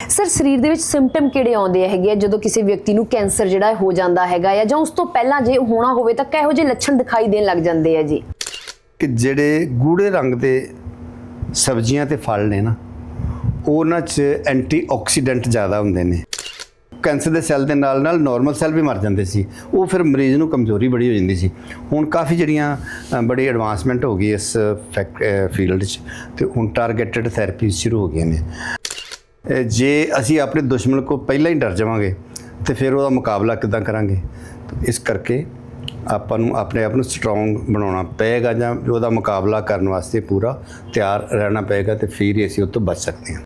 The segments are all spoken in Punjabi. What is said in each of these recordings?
ਸਰ, ਸਰੀਰ ਦੇ ਵਿੱਚ ਸਿੰਪਟਮ ਕਿਹੜੇ ਆਉਂਦੇ ਹੈਗੇ ਆ? ਜਦੋਂ ਕਿਸੇ ਵਿਅਕਤੀ ਨੂੰ ਕੈਂਸਰ ਜਿਹੜਾ ਹੋ ਜਾਂਦਾ ਹੈਗਾ ਆ, ਜਾਂ ਉਸ ਤੋਂ ਪਹਿਲਾਂ ਜੇ ਹੋਣਾ ਹੋਵੇ ਤਾਂ ਕਿਹੋ ਜਿਹੇ ਲੱਛਣ ਦਿਖਾਈ ਦੇਣ ਲੱਗ ਜਾਂਦੇ ਆ ਜੀ? ਕਿ ਜਿਹੜੇ ਗੂੜੇ ਰੰਗ ਦੇ ਸਬਜ਼ੀਆਂ ਤੇ ਫਲ ਨੇ ਨਾ, ਉਹਨਾਂ 'ਚ ਐਂਟੀਆਕਸੀਡੈਂਟ ਜ਼ਿਆਦਾ ਹੁੰਦੇ ਨੇ। ਕੈਂਸਰ ਦੇ ਸੈੱਲ ਦੇ ਨਾਲ ਨਾਲ ਨਾਰਮਲ ਸੈੱਲ ਵੀ ਮਰ ਜਾਂਦੇ ਸੀ। ਉਹ ਫਿਰ ਮਰੀਜ਼ ਨੂੰ ਕਮਜ਼ੋਰੀ ਬੜੀ ਹੋ ਜਾਂਦੀ ਸੀ। ਹੁਣ ਕਾਫੀ ਜਿਹੜੀਆਂ ਬੜੀ ਐਡਵਾਂਸਮੈਂਟ ਹੋ ਗਈ ਇਸ ਫੀਲਡ 'ਚ ਤੇ ਹੁਣ ਟਾਰਗੇਟਡ ਥੈਰੇਪੀ ਸ਼ੁਰੂ ਹੋ ਗਈਆਂ ਨੇ। ਜੇ ਅਸੀਂ ਆਪਣੇ ਦੁਸ਼ਮਣ ਕੋ ਪਹਿਲਾਂ ਹੀ ਡਰ ਜਾਵਾਂਗੇ ਤੇ ਫਿਰ ਉਹਦਾ ਮੁਕਾਬਲਾ ਕਿੱਦਾਂ ਕਰਾਂਗੇ? ਇਸ ਕਰਕੇ ਆਪਾਂ ਨੂੰ ਆਪਣੇ ਆਪ ਨੂੰ ਸਟਰੋਂਗ ਬਣਾਉਣਾ ਪਏਗਾ ਜਾਂ ਉਹਦਾ ਮੁਕਾਬਲਾ ਕਰਨ ਵਾਸਤੇ ਪੂਰਾ ਤਿਆਰ ਰਹਿਣਾ ਪਏਗਾ ਤੇ ਫਿਰ ਹੀ ਅਸੀਂ ਉਹ ਤੋਂ ਬਚ ਸਕਦੇ ਹਾਂ।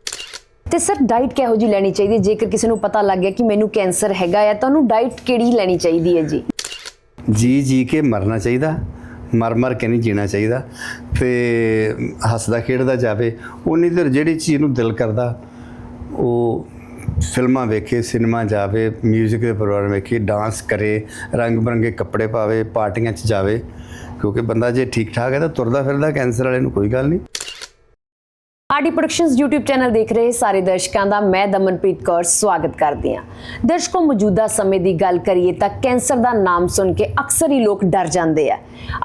ਤੇ ਸਰ ਡਾਈਟ ਕਿਹੋ ਜਿਹੀ ਲੈਣੀ ਚਾਹੀਦੀ? ਹੈ ਜੇਕਰ ਕਿਸੇ ਨੂੰ ਪਤਾ ਲੱਗ ਗਿਆ ਕਿ ਮੈਨੂੰ ਕੈਂਸਰ ਹੈਗਾ ਆ ਤਾਂ ਉਹਨੂੰ ਡਾਈਟ ਕਿਹੜੀ ਲੈਣੀ ਚਾਹੀਦੀ ਹੈ ਜੀ? ਜੀ ਜੀ ਕੇ ਮਰਨਾ ਚਾਹੀਦਾ ਮਰ ਮਰ ਕੇ ਨਹੀਂ ਜੀਣਾ ਚਾਹੀਦਾ ਤੇ ਹੱਸਦਾ ਖੇਡਦਾ ਜਾਵੇ ਉਨੀ ਦੇਰ ਜਿਹੜੀ ਚੀਜ਼ ਨੂੰ ਦਿਲ ਕਰਦਾ ਉਹ ਫਿਲਮਾਂ ਵੇਖੇ, ਸਿਨੇਮਾ ਜਾਵੇ 뮤직 ਦੇ ਪ੍ਰੋਗਰਾਮ ਵੇਖੇ ਡਾਂਸ ਕਰੇ, ਰੰਗ ਬਰੰਗੇ ਕੱਪੜੇ ਪਾਵੇ, ਪਾਰਟੀਆਂ 'ਚ ਜਾਵੇ, ਕਿਉਂਕਿ ਬੰਦਾ ਜੇ ਠੀਕ ਠਾਕ ਹੈ ਤਾਂ ਤੁਰਦਾ ਫਿਰਦਾ ਕੈਂਸਰ ਵਾਲੇ ਨੂੰ ਕੋਈ ਗੱਲ ਨਹੀਂ। ਆਰਡੀ ਪ੍ਰੋਡਕਸ਼ਨਸ YouTube ਚੈਨਲ ਦੇਖ ਰਹੇ ਸਾਰੇ ਦਰਸ਼ਕਾਂ ਦਾ ਮੈਂ ਦਮਨਪ੍ਰੀਤ ਕੌਰ ਸਵਾਗਤ ਕਰਦੀ ਹਾਂ। ਦਰਸ਼ਕੋ, ਮੌਜੂਦਾ ਸਮੇਂ ਦੀ ਗੱਲ ਕਰੀਏ ਤਾਂ ਕੈਂਸਰ ਦਾ ਨਾਮ ਸੁਣ ਕੇ ਅਕਸਰ ਹੀ ਲੋਕ ਡਰ ਜਾਂਦੇ ਆ।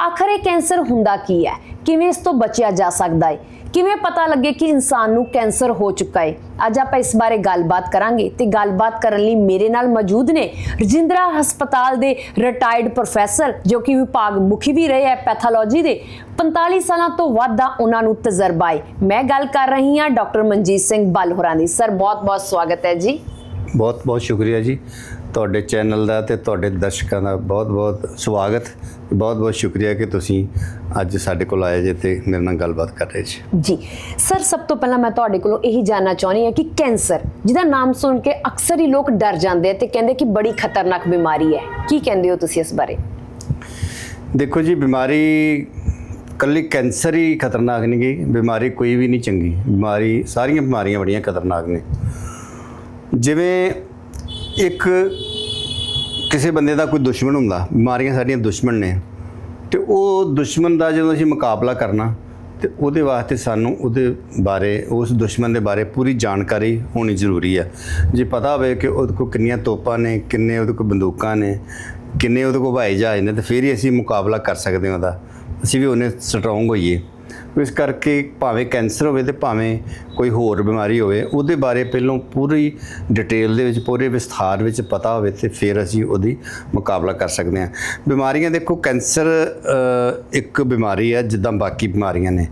ਆਖਰ ਇਹ ਕੈਂਸਰ ਹੁੰਦਾ ਕੀ ਹੈ? ਕਿਵੇਂ ਇਸ ਤੋਂ ਬਚਿਆ ਜਾ ਸਕਦਾ ਹੈ? ਕਿਵੇਂ ਪਤਾ ਲੱਗੇ ਕਿ ਇਨਸਾਨ ਨੂੰ ਕੈਂਸਰ ਹੋ ਚੁੱਕਾ ਹੈ ਅੱਜ ਆਪਾਂ ਇਸ ਬਾਰੇ ਗੱਲਬਾਤ ਕਰਾਂਗੇ ਤੇ ਗੱਲਬਾਤ ਕਰਨ ਲਈ ਮੇਰੇ ਨਾਲ ਮੌਜੂਦ ਨੇ ਰਜਿੰਦਰਾ ਹਸਪਤਾਲ ਦੇ ਰਿਟਾਇਰਡ ਪ੍ਰੋਫੈਸਰ ਜੋ ਕਿ ਵਿਭਾਗ ਮੁਖੀ ਵੀ ਰਹੇ ਹੈ ਪੈਥੋਲੋਜੀ ਦੇ। 45 ਸਾਲਾਂ ਤੋਂ ਵੱਧ ਦਾ ਉਹਨਾਂ ਨੂੰ ਤਜਰਬਾ ਹੈ ਮੈਂ ਗੱਲ ਕਰ ਰਹੀ ਹਾਂ ਡਾਕਟਰ ਮਨਜੀਤ ਸਿੰਘ ਬਲ ਹੋਰਾਂ ਦੀ। ਸਰ, ਬਹੁਤ ਬਹੁਤ ਸਵਾਗਤ ਹੈ ਜੀ। ਬਹੁਤ ਬਹੁਤ ਸ਼ੁਕਰੀਆ ਜੀ। ਤੁਹਾਡੇ ਚੈਨਲ ਦਾ ਤੇ ਤੁਹਾਡੇ ਦਰਸ਼ਕਾਂ ਦਾ ਬਹੁਤ ਬਹੁਤ ਸਵਾਗਤ। ਬਹੁਤ ਬਹੁਤ ਸ਼ੁਕਰੀਆ ਕਿ ਤੁਸੀਂ ਅੱਜ ਸਾਡੇ ਕੋਲ ਆਏ ਜੇ ਤੇ ਮੇਰੇ ਨਾਲ ਗੱਲਬਾਤ ਕਰ ਰਹੇ ਜੀ। ਜੀ। ਸਰ ਸਭ ਤੋਂ ਪਹਿਲਾਂ ਮੈਂ ਤੁਹਾਡੇ ਕੋਲੋਂ ਇਹੀ ਜਾਨਣਾ ਚਾਹੁੰਦੀ ਹਾਂ ਕਿ ਕੈਂਸਰ ਜਿਹਦਾ ਨਾਮ ਸੁਣ ਕੇ ਅਕਸਰ ਹੀ ਲੋਕ ਡਰ ਜਾਂਦੇ ਤੇ ਕਹਿੰਦੇ ਕਿ ਬੜੀ ਖਤਰਨਾਕ ਬਿਮਾਰੀ ਹੈ। ਕੀ ਕਹਿੰਦੇ ਹੋ ਤੁਸੀਂ ਇਸ ਬਾਰੇ? ਦੇਖੋ ਜੀ ਬਿਮਾਰੀ ਕੱਲੀ ਕੈਂਸਰ ਹੀ ਖਤਰਨਾਕ ਨਹੀਂ ਗੀ ਬਿਮਾਰੀ ਕੋਈ ਵੀ ਨਹੀਂ ਚੰਗੀ। ਬਿਮਾਰੀ ਸਾਰੀਆਂ ਬਿਮਾਰੀਆਂ ਬੜੀਆਂ ਖਤਰਨਾਕ ਨੇ। ਜਿਵੇਂ ਇੱਕ ਕਿਸੇ ਬੰਦੇ ਦਾ ਕੋਈ ਦੁਸ਼ਮਣ ਹੁੰਦਾ, ਬਿਮਾਰੀਆਂ ਸਾਡੀਆਂ ਦੁਸ਼ਮਣ ਨੇ, ਤੇ ਉਹ ਦੁਸ਼ਮਣ ਦਾ ਜਦੋਂ ਅਸੀਂ ਮੁਕਾਬਲਾ ਕਰਨਾ, ਤੇ ਉਹਦੇ ਵਾਸਤੇ ਸਾਨੂੰ ਉਹਦੇ ਬਾਰੇ, ਉਸ ਦੁਸ਼ਮਣ ਦੇ ਬਾਰੇ ਪੂਰੀ ਜਾਣਕਾਰੀ ਹੋਣੀ ਜ਼ਰੂਰੀ ਹੈ। ਜੇ ਪਤਾ ਹੋਵੇ ਕਿ ਉਹਦੇ ਕੋਲ ਕਿੰਨੀਆਂ ਤੋਪਾਂ ਨੇ, ਕਿੰਨੇ ਉਹਦੇ ਕੋਲ ਬੰਦੂਕਾਂ ਨੇ, ਕਿੰਨੇ ਉਹਦੇ ਕੋਲ ਹਵਾਈ ਜਹਾਜ਼ ਨੇ, ਤੇ ਫਿਰ ਹੀ ਅਸੀਂ ਮੁਕਾਬਲਾ ਕਰ ਸਕਦੇ ਹਾਂ ਉਹਦਾ। ਅਸੀਂ ਵੀ ਉਹਨੇ ਸਟਰੋਂਗ ਹੋਈਏ। ਇਸ ਕਰਕੇ ਭਾਵੇਂ ਕੈਂਸਰ ਹੋਵੇ ਤੇ ਭਾਵੇਂ ਕੋਈ ਹੋਰ ਬਿਮਾਰੀ ਹੋਵੇ, ਉਹਦੇ ਬਾਰੇ ਪਹਿਲਾਂ ਪੂਰੀ ਡਿਟੇਲ ਦੇ ਵਿੱਚ, ਪੂਰੇ ਵਿਸਥਾਰ ਵਿੱਚ ਪਤਾ ਹੋਵੇ ਤੇ ਫਿਰ ਅਸੀਂ ਉਹਦੀ ਮੁਕਾਬਲਾ ਕਰ ਸਕਦੇ ਹਾਂ। ਬਿਮਾਰੀਆਂ ਦੇਖੋ, ਕੈਂਸਰ ਇੱਕ ਬਿਮਾਰੀ ਹੈ, ਜਿੱਦਾਂ ਬਾਕੀ ਬਿਮਾਰੀਆਂ ਨੇ।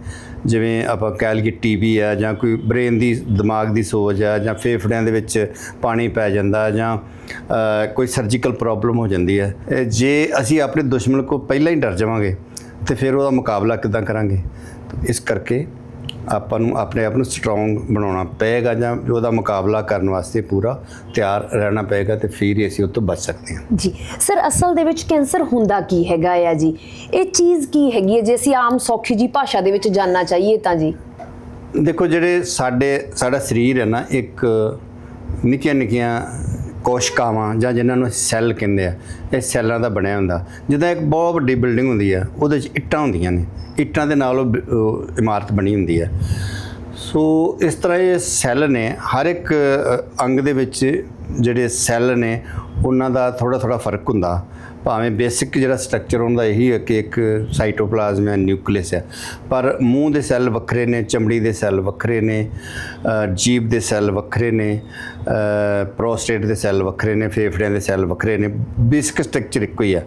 ਜਿਵੇਂ ਆਪਾਂ ਕਹਿ ਲਈਏ ਟੀਬੀ ਹੈ, ਜਾਂ ਕੋਈ ਬ੍ਰੇਨ ਦੀ, ਦਿਮਾਗ ਦੀ ਸੋਜ ਹੈ, ਜਾਂ ਫੇਫੜਿਆਂ ਦੇ ਵਿੱਚ ਪਾਣੀ ਪੈ ਜਾਂਦਾ, ਜਾਂ ਕੋਈ ਸਰਜੀਕਲ ਪ੍ਰੋਬਲਮ ਹੋ ਜਾਂਦੀ ਹੈ। ਜੇ ਅਸੀਂ ਆਪਣੇ ਦੁਸ਼ਮਣ ਕੋ ਪਹਿਲਾਂ ਹੀ ਡਰ ਜਾਵਾਂਗੇ, ਤੇ ਫਿਰ ਉਹਦਾ ਮੁਕਾਬਲਾ ਕਿੱਦਾਂ ਕਰਾਂਗੇ? ਇਸ ਕਰਕੇ ਆਪਾਂ ਨੂੰ ਆਪਣੇ ਆਪ ਨੂੰ ਸਟਰੋਂਗ ਬਣਾਉਣਾ ਪਏਗਾ ਜਾਂ ਉਹਦਾ ਮੁਕਾਬਲਾ ਕਰਨ ਵਾਸਤੇ ਪੂਰਾ ਤਿਆਰ ਰਹਿਣਾ ਪਏਗਾ ਤੇ ਫਿਰ ਹੀ ਅਸੀਂ ਉਹ ਤੋਂ ਬਚ ਸਕਦੇ ਹਾਂ। ਜੀ ਸਰ ਅਸਲ ਦੇ ਵਿੱਚ ਕੈਂਸਰ ਹੁੰਦਾ ਕੀ ਹੈਗਾ ਆ ਜੀ? ਇਹ ਚੀਜ਼ ਕੀ ਹੈਗੀ ਹੈ? ਜੇ ਅਸੀਂ ਆਮ ਸੌਖੀ ਜੀ ਭਾਸ਼ਾ ਦੇ ਵਿੱਚ ਜਾਨਣਾ ਚਾਹੀਏ ਤਾਂ ਜੀ। ਦੇਖੋ ਜਿਹੜੇ ਸਾਡੇ ਸਾਡਾ ਸਰੀਰ ਹੈ ਨਾ ਇੱਕ ਨਿੱਕੀਆਂ ਨਿੱਕੀਆਂ ਕੋਸ਼ਕਾਵਾਂ ਜਾਂ ਜਿਨ੍ਹਾਂ ਨੂੰ ਸੈੱਲ ਕਹਿੰਦੇ ਆ, ਇਹ ਸੈੱਲਾਂ ਦਾ ਬਣਿਆ ਹੁੰਦਾ। ਜਿੱਦਾਂ ਇੱਕ ਬਹੁਤ ਵੱਡੀ ਬਿਲਡਿੰਗ ਹੁੰਦੀ ਆ, ਉਹਦੇ 'ਚ ਇੱਟਾਂ ਹੁੰਦੀਆਂ ਨੇ। ਇੱਟਾਂ ਦੇ ਨਾਲ ਉਹ ਇਮਾਰਤ ਬਣੀ ਹੁੰਦੀ ਹੈ ਸੋ ਇਸ ਤਰ੍ਹਾਂ ਇਹ ਸੈੱਲ ਨੇ, ਹਰ ਇੱਕ ਅੰਗ ਦੇ ਵਿੱਚ ਜਿਹੜੇ ਸੈੱਲ ਨੇ, ਉਹਨਾਂ ਦਾ ਥੋੜਾ ਥੋੜਾ ਫ਼ਰਕ ਹੁੰਦਾ। ਭਾਵੇਂ ਬੇਸਿਕ ਜਿਹੜਾ ਸਟਰਕਚਰ ਹੁੰਦਾ ਇਹੀ ਹੈ ਕਿ ਇੱਕ ਸਾਈਟੋਪਲਾਜ਼ਮ ਹੈ ਨਿਊਕਲੀਅਸ ਹੈ। ਪਰ ਮੂੰਹ ਦੇ ਸੈੱਲ ਵੱਖਰੇ ਨੇ ਚਮੜੀ ਦੇ ਸੈੱਲ ਵੱਖਰੇ ਨੇ ਅ, ਜੀਭ ਦੇ ਸੈੱਲ ਵੱਖਰੇ ਨੇ ਪ੍ਰੋਸਟੇਟ ਦੇ ਸੈੱਲ ਵੱਖਰੇ ਨੇ ਫੇਫੜਿਆਂ ਦੇ ਸੈੱਲ ਵੱਖਰੇ ਨੇ ਬੇਸਿਕ ਸਟਰਕਚਰ ਇੱਕੋ ਹੀ ਹੈ।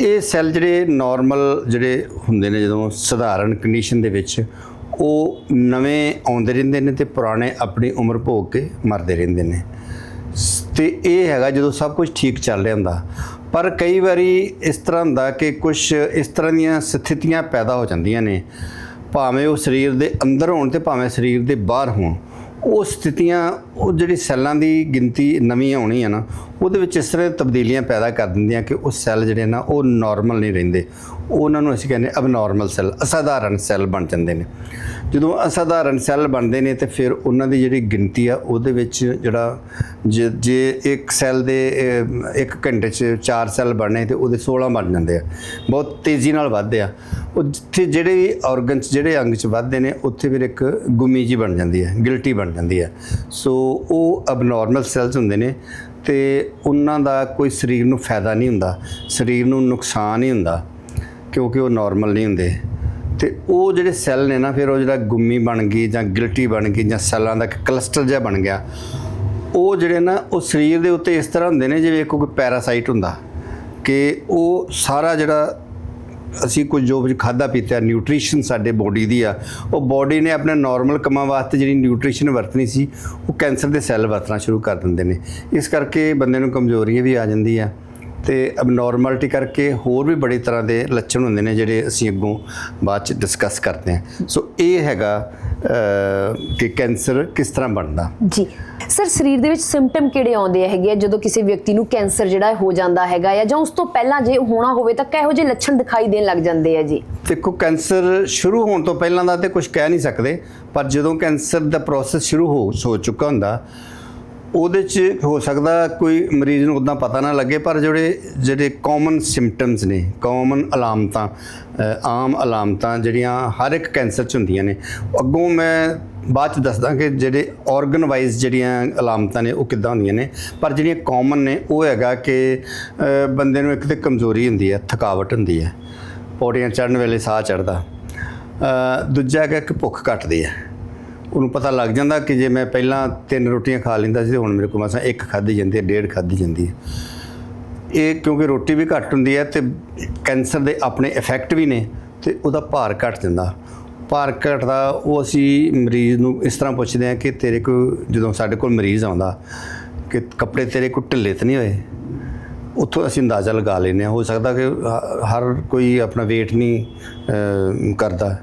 ਇਹ ਸੈੱਲ ਜਿਹੜੇ ਨਾਰਮਲ ਜਿਹੜੇ ਹੁੰਦੇ ਨੇ ਜਦੋਂ ਸਧਾਰਨ ਕੰਡੀਸ਼ਨ ਦੇ ਵਿੱਚ ਉਹ ਨਵੇਂ ਆਉਂਦੇ ਰਹਿੰਦੇ ਨੇ ਤੇ ਪੁਰਾਣੇ ਆਪਣੀ ਉਮਰ ਭੋਗ ਕੇ ਮਰਦੇ ਰਹਿੰਦੇ ਨੇ। ਸ- ਤੇ ਇਹ ਹੈਗਾ ਜਦੋਂ ਸਭ ਕੁਝ ਠੀਕ ਚੱਲ ਰਿਹਾ ਹੁੰਦਾ ਪਰ ਕਈ ਵਾਰੀ ਇਸ ਤਰ੍ਹਾਂ ਹੁੰਦਾ ਕਿ ਕੁਝ ਇਸ ਤਰ੍ਹਾਂ ਦੀਆਂ ਸਥਿਤੀਆਂ ਪੈਦਾ ਹੋ ਜਾਂਦੀਆਂ ਨੇ, ਭਾਵੇਂ ਉਹ ਸਰੀਰ ਦੇ ਅੰਦਰ ਹੋਣ ਤੇ ਭਾਵੇਂ ਸਰੀਰ ਦੇ ਬਾਹਰ ਹੋਣ। ਉਹ ਸਥਿਤੀਆਂ, ਉਹ ਜਿਹੜੀ ਸੈੱਲਾਂ ਦੀ ਗਿਣਤੀ ਨਵੀਂ ਆਉਣੀ ਆ ਨਾ, ਉਹਦੇ ਵਿੱਚ ਇਸ ਤਰ੍ਹਾਂ ਤਬਦੀਲੀਆਂ ਪੈਦਾ ਕਰ ਦਿੰਦੀਆਂ ਕਿ ਉਹ ਸੈੱਲ ਜਿਹੜੇ ਨਾ, ਉਹ ਨਾਰਮਲ ਨਹੀਂ ਰਹਿੰਦੇ। ਉਹਨਾਂ ਨੂੰ ਅਸੀਂ ਕਹਿੰਦੇ ਅਬਨੋਰਮਲ ਸੈੱਲ, ਅਸਾਧਾਰਨ ਸੈੱਲ ਬਣ ਜਾਂਦੇ ਨੇ। ਜਦੋਂ ਅਸਾਧਾਰਨ ਸੈੱਲ ਬਣਦੇ ਨੇ ਤੇ ਫਿਰ ਉਹਨਾਂ ਦੀ ਜਿਹੜੀ ਗਿਣਤੀ ਆ, ਉਹਦੇ ਵਿੱਚ ਜਿਹੜਾ ਜੇ ਜੇ ਇੱਕ ਸੈੱਲ ਦੇ ਇੱਕ ਘੰਟੇ 'ਚ ਚਾਰ ਸੈੱਲ ਬਣਨੇ ਤੇ ਉਹਦੇ 16 ਬਣ ਜਾਂਦੇ ਆ। ਬਹੁਤ ਤੇਜ਼ੀ ਨਾਲ ਵੱਧਦੇ ਆ। ਉਹ ਜਿੱਥੇ ਜਿਹੜੇ ਵੀ 'ਚ ਜਿਹੜੇ ਅੰਗ 'ਚ ਵੱਧਦੇ ਨੇ, ਉੱਥੇ ਫਿਰ ਇੱਕ ਗੁਮੀ ਜੀ ਬਣ ਜਾਂਦੀ ਹੈ, ਗਿਲਟੀ ਬਣ ਜਾਂਦੀ ਹੈ। ਸੋ ਉਹ ਅਬਨੋਰਮਲ ਸੈਲਸ ਹੁੰਦੇ ਨੇ ਤੇ ਉਹਨਾਂ ਦਾ ਕੋਈ ਸਰੀਰ ਨੂੰ ਫਾਇਦਾ ਨਹੀਂ ਹੁੰਦਾ, ਸਰੀਰ ਨੂੰ ਨੁਕਸਾਨ ਹੀ ਹੁੰਦਾ ਕਿਉਂਕਿ ਉਹ ਨਾਰਮਲ ਨਹੀਂ ਹੁੰਦੇ। ਤੇ ਉਹ ਜਿਹੜੇ ਸੈੱਲ ਨੇ ਨਾ, ਫਿਰ ਉਹ ਜਿਹੜਾ ਗੁੰਮੀ ਬਣ ਗਈ ਜਾਂ ਗਿਲਟੀ ਬਣ ਗਈ ਜਾਂ ਸੈੱਲਾਂ ਦਾ ਇੱਕ ਕਲਸਟਰ ਜਿਹਾ ਬਣ ਗਿਆ, ਉਹ ਜਿਹੜੇ ਨਾ, ਉਹ ਸਰੀਰ ਦੇ ਉੱਤੇ ਇਸ ਤਰ੍ਹਾਂ ਹੁੰਦੇ ਨੇ ਜਿਵੇਂ ਕੋਈ ਪੈਰਾਸਾਈਟ ਹੁੰਦਾ ਕਿ ਉਹ ਸਾਰਾ ਜਿਹੜਾ ਅਸੀਂ ਕੁਝ ਜੋ ਕੁਝ ਖਾਦਾ ਪੀਤਾ ਨਿਊਟ੍ਰੀਸ਼ਨ ਸਾਡੇ ਬੋਡੀ ਦੀ ਆ। ਉਹ ਬੋਡੀ ਨੇ ਆਪਣੇ ਨਾਰਮਲ ਕੰਮਾਂ ਵਾਸਤੇ ਜਿਹੜੀ ਨਿਊਟ੍ਰੀਸ਼ਨ ਵਰਤਣੀ ਸੀ, ਉਹ ਕੈਂਸਰ ਦੇ ਸੈੱਲ ਵਰਤਣਾ ਸ਼ੁਰੂ ਕਰ ਦਿੰਦੇ ਨੇ। ਇਸ ਕਰਕੇ ਬੰਦੇ ਨੂੰ ਕਮਜ਼ੋਰੀ ਵੀ ਆ ਜਾਂਦੀ ਆ। ਤੇ ਅਬਨੋਰਮੈਲਿਟੀ ਕਰਕੇ ਹੋਰ ਵੀ ਬੜੀ ਤਰ੍ਹਾਂ ਦੇ ਲੱਛਣ ਹੁੰਦੇ ਨੇ ਜਿਹੜੇ ਅਸੀਂ ਅੱਗੋਂ ਬਾਅਦ ਚ ਡਿਸਕਸ ਕਰਦੇ ਹਾਂ। ਸੋ ਇਹ ਹੈਗਾ ਕਿ ਕੈਂਸਰ ਕਿਸ ਤਰ੍ਹਾਂ ਬਣਦਾ? ਜੀ। ਸਰ ਸਰੀਰ ਦੇ ਵਿੱਚ ਸਿੰਪਟਮ ਕਿਹੜੇ ਆਉਂਦੇ ਹੈਗੇ ਜਦੋਂ ਕਿਸੇ ਵਿਅਕਤੀ ਨੂੰ ਕੈਂਸਰ ਜਿਹੜਾ ਹੈ ਜਾਂਦਾ ਹੈਗਾ ਜਾਂ ਉਸ ਤੋਂ ਪਹਿਲਾਂ ਜੇ ਹੋਣਾ ਹੋਵੇ ਤਾਂ ਕਿਹੋ ਜਿਹੇ ਲੱਛਣ ਦਿਖਾਈ ਦੇਣ ਲੱਗ ਜਾਂਦੇ ਆ ਜੀ? ਦੇਖੋ ਕੈਂਸਰ ਸ਼ੁਰੂ ਹੋਣ ਤੋਂ ਪਹਿਲਾਂ ਦਾ ਤੇ ਕੁਝ ਕਹਿ ਨਹੀਂ ਸਕਦੇ ਪਰ ਜਦੋਂ ਕੈਂਸਰ ਦਾ ਪ੍ਰੋਸੈਸ ਸ਼ੁਰੂ ਹੋ ਚੁੱਕਾ ਹੁੰਦਾ ਉਹਦੇ 'ਚ ਹੋ ਸਕਦਾ ਕੋਈ ਮਰੀਜ਼ ਨੂੰ ਉਦਾਂ ਪਤਾ ਨਾ ਲੱਗੇ, ਪਰ ਜਿਹੜੇ ਜਿਹੜੇ ਕਾਮਨ ਸਿੰਪਟਮਸ ਨੇ ਕਾਮਨ ਅਲਾਮਤਾਂ ਆਮ ਅਲਾਮਤਾਂ ਜਿਹੜੀਆਂ ਹਰ ਇੱਕ ਕੈਂਸਰ 'ਚ ਹੁੰਦੀਆਂ ਨੇ, ਅੱਗੋਂ ਮੈਂ ਬਾਅਦ 'ਚ ਦੱਸਦਾ ਕਿ ਜਿਹੜੇ ਆਰਗਨ ਵਾਈਜ਼ ਜਿਹੜੀਆਂ ਅਲਾਮਤਾਂ ਨੇ ਉਹ ਕਿੱਦਾਂ ਹੁੰਦੀਆਂ ਨੇ, ਪਰ ਜਿਹੜੀਆਂ ਕਾਮਨ ਨੇ, ਉਹ ਹੈਗਾ ਕਿ ਬੰਦੇ ਨੂੰ ਇੱਕ ਤੇ ਕਮਜ਼ੋਰੀ ਹੁੰਦੀ ਹੈ, ਥਕਾਵਟ ਹੁੰਦੀ ਹੈ, ਪੌੜੀਆਂ ਚੜ੍ਹਨ ਵੇਲੇ ਸਾਹ ਚੜਦਾ ਦੂਜਾ ਹੈਗਾ ਕਿ ਭੁੱਖ ਘਟਦੀ ਹੈ। ਉਹਨੂੰ ਪਤਾ ਲੱਗ ਜਾਂਦਾ ਕਿ ਜੇ ਮੈਂ ਪਹਿਲਾਂ ਤਿੰਨ ਰੋਟੀਆਂ ਖਾ ਲੈਂਦਾ ਸੀ ਤੇ ਹੁਣ ਮੇਰੇ ਕੋਲ ਮਸਾਂ ਇੱਕ ਖਾਧੀ ਜਾਂਦੀ ਹੈ, ਡੇਢ ਖਾਧੀ ਜਾਂਦੀ ਹੈ। ਇਹ ਕਿਉਂਕਿ ਰੋਟੀ ਵੀ ਘੱਟ ਹੁੰਦੀ ਹੈ ਤੇ ਕੈਂਸਰ ਦੇ ਆਪਣੇ ਇਫੈਕਟ ਵੀ ਨੇ ਤੇ ਉਹਦਾ ਭਾਰ ਘਟ ਜਾਂਦਾ। ਭਾਰ ਘਟਦਾ, ਉਹ ਅਸੀਂ ਮਰੀਜ਼ ਨੂੰ ਇਸ ਤਰ੍ਹਾਂ ਪੁੱਛਦੇ ਹਾਂ ਕਿ ਤੇਰੇ ਕੋਲ ਜਦੋਂ ਸਾਡੇ ਕੋਲ ਮਰੀਜ਼ ਆਉਂਦਾ ਕਿ ਕੱਪੜੇ ਤੇਰੇ ਕੋਲ ਢਿੱਲੇ ਤਾਂ ਨਹੀਂ ਹੋਏ? ਉੱਥੋਂ ਅਸੀਂ ਅੰਦਾਜ਼ਾ ਲਗਾ ਲੈਂਦੇ ਹਾਂ। ਹੋ ਸਕਦਾ ਕਿ ਹਰ ਕੋਈ ਆਪਣਾ weight ਨਹੀਂ ਕਰਦਾ।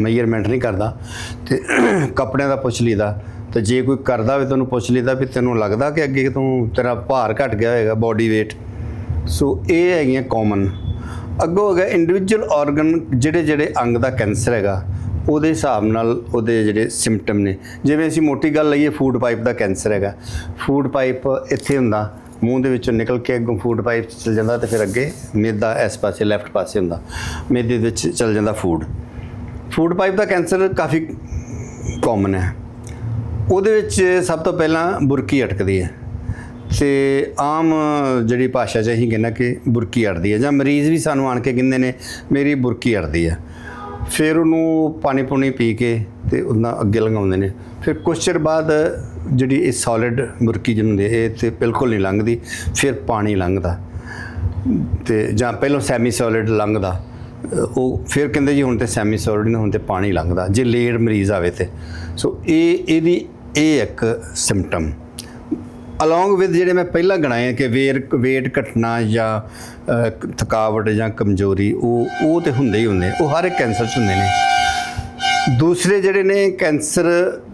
ਮੈਜ਼ਰਮੈਂਟ ਨਹੀਂ ਕਰਦਾ ਤੇ ਕੱਪੜਿਆਂ ਦਾ ਪੁੱਛ ਲਈਦਾ। ਤੇ ਜੇ ਕੋਈ ਕਰਦਾ ਹੋਵੇ ਤੈਨੂੰ ਪੁੱਛ ਲਈਦਾ ਵੀ ਤੈਨੂੰ ਲੱਗਦਾ ਕਿ ਅੱਗੇ ਤੂੰ ਤੇਰਾ ਭਾਰ ਘਟ ਗਿਆ ਹੋਵੇਗਾ ਬਾਡੀ weight? ਸੋ ਇਹ ਹੈਗੀਆਂ ਕਾਮਨ ਅੱਗੋਂ ਹੈਗਾ ਇੰਡੀਵਿਜੂਅਲ ਆਰਗਨ ਜਿਹੜੇ ਜਿਹੜੇ ਅੰਗ ਦਾ ਕੈਂਸਰ ਹੈਗਾ, ਉਹਦੇ ਹਿਸਾਬ ਨਾਲ ਉਹਦੇ ਜਿਹੜੇ ਸਿੰਪਟਮ ਨੇ। ਜਿਵੇਂ ਅਸੀਂ ਮੋਟੀ ਗੱਲ ਲਈਏ ਫੂਡ ਪਾਈਪ ਦਾ ਕੈਂਸਰ ਹੈਗਾ। ਫੂਡ ਪਾਈਪ ਇੱਥੇ ਹੁੰਦਾ, ਮੂੰਹ ਦੇ ਵਿੱਚੋਂ ਨਿਕਲ ਕੇ ਅੱਗੋਂ ਫੂਡ ਪਾਈਪ 'ਚ ਚਲ ਜਾਂਦਾ ਤੇ ਫਿਰ ਅੱਗੇ ਮੇਦਾ ਇਸ ਪਾਸੇ ਲੈਫਟ ਪਾਸੇ ਹੁੰਦਾ। ਮਿੱਦੇ ਦੇ ਵਿੱਚ ਚਲ ਜਾਂਦਾ ਫੂਡ ਫੂਡ ਪਾਈਪ ਦਾ ਕੈਂਸਰ ਕਾਫੀ ਕਾਮਨ ਹੈ। ਉਹਦੇ ਵਿੱਚ ਸਭ ਤੋਂ ਪਹਿਲਾਂ ਬੁਰਕੀ ਅਟਕਦੀ ਹੈ। ਤੇ ਆਮ ਜਿਹੜੀ ਭਾਸ਼ਾ 'ਚ ਅਸੀਂ ਕਹਿੰਦਾ ਕਿ ਬੁਰਕੀ ਅੜਦੀ ਹੈ ਜਾਂ ਮਰੀਜ਼ ਵੀ ਸਾਨੂੰ ਆਣ ਕੇ ਕਹਿੰਦੇ ਨੇ, ਮੇਰੀ ਬੁਰਕੀ ਅੜਦੀ ਹੈ। ਫਿਰ ਉਹਨੂੰ ਪਾਣੀ ਪੂਣੀ ਪੀ ਕੇ ਤੇ ਉਹਨਾਂ ਅੱਗੇ ਲੰਘਾਉਂਦੇ ਨੇ। ਫਿਰ ਕੁਛ ਚਿਰ ਬਾਅਦ ਜਿਹੜੀ ਇਹ ਸੋਲਿਡ ਬੁਰਕੀ ਜਿਹਨੂੰ ਇਹ ਤੇ ਬਿਲਕੁਲ ਨਹੀਂ ਲੰਘਦੀ, ਫਿਰ ਪਾਣੀ ਲੰਘਦਾ। ਤੇ ਜਾਂ ਪਹਿਲਾਂ ਸੈਮੀ ਸੋਲਿਡ ਲੰਘਦਾ। ਉਹ ਫਿਰ ਕਹਿੰਦੇ ਜੀ ਹੁਣ ਤੇ ਸੈਮੀ ਸੋਲਿਡ ਨਹੀਂ ਹੁਣ ਤੇ ਪਾਣੀ ਲੰਘਦਾ। ਜੇ ਲੇਟ ਮਰੀਜ਼ ਆਵੇ ਤੇ। ਸੋ ਇਹ, ਇਹਦੀ, ਇਹ ਇੱਕ ਸਿੰਪਟਮ ਅਲੋਂਗ ਵਿਦ ਜਿਹੜੇ ਮੈਂ ਪਹਿਲਾਂ ਗਣਾਏ ਕਿ ਵੇਰ weight ਘਟਣਾ ਜਾਂ ਥਕਾਵਟ ਜਾਂ ਕਮਜ਼ੋਰੀ, ਉਹ ਉਹ ਤੇ ਹੁੰਦੇ ਹੀ ਹੁੰਦੇ ਉਹ ਹਰ ਇੱਕ ਕੈਂਸਰ 'ਚ ਹੁੰਦੇ ਨੇ। ਦੂਸਰੇ ਜਿਹੜੇ ਨੇ ਕੈਂਸਰ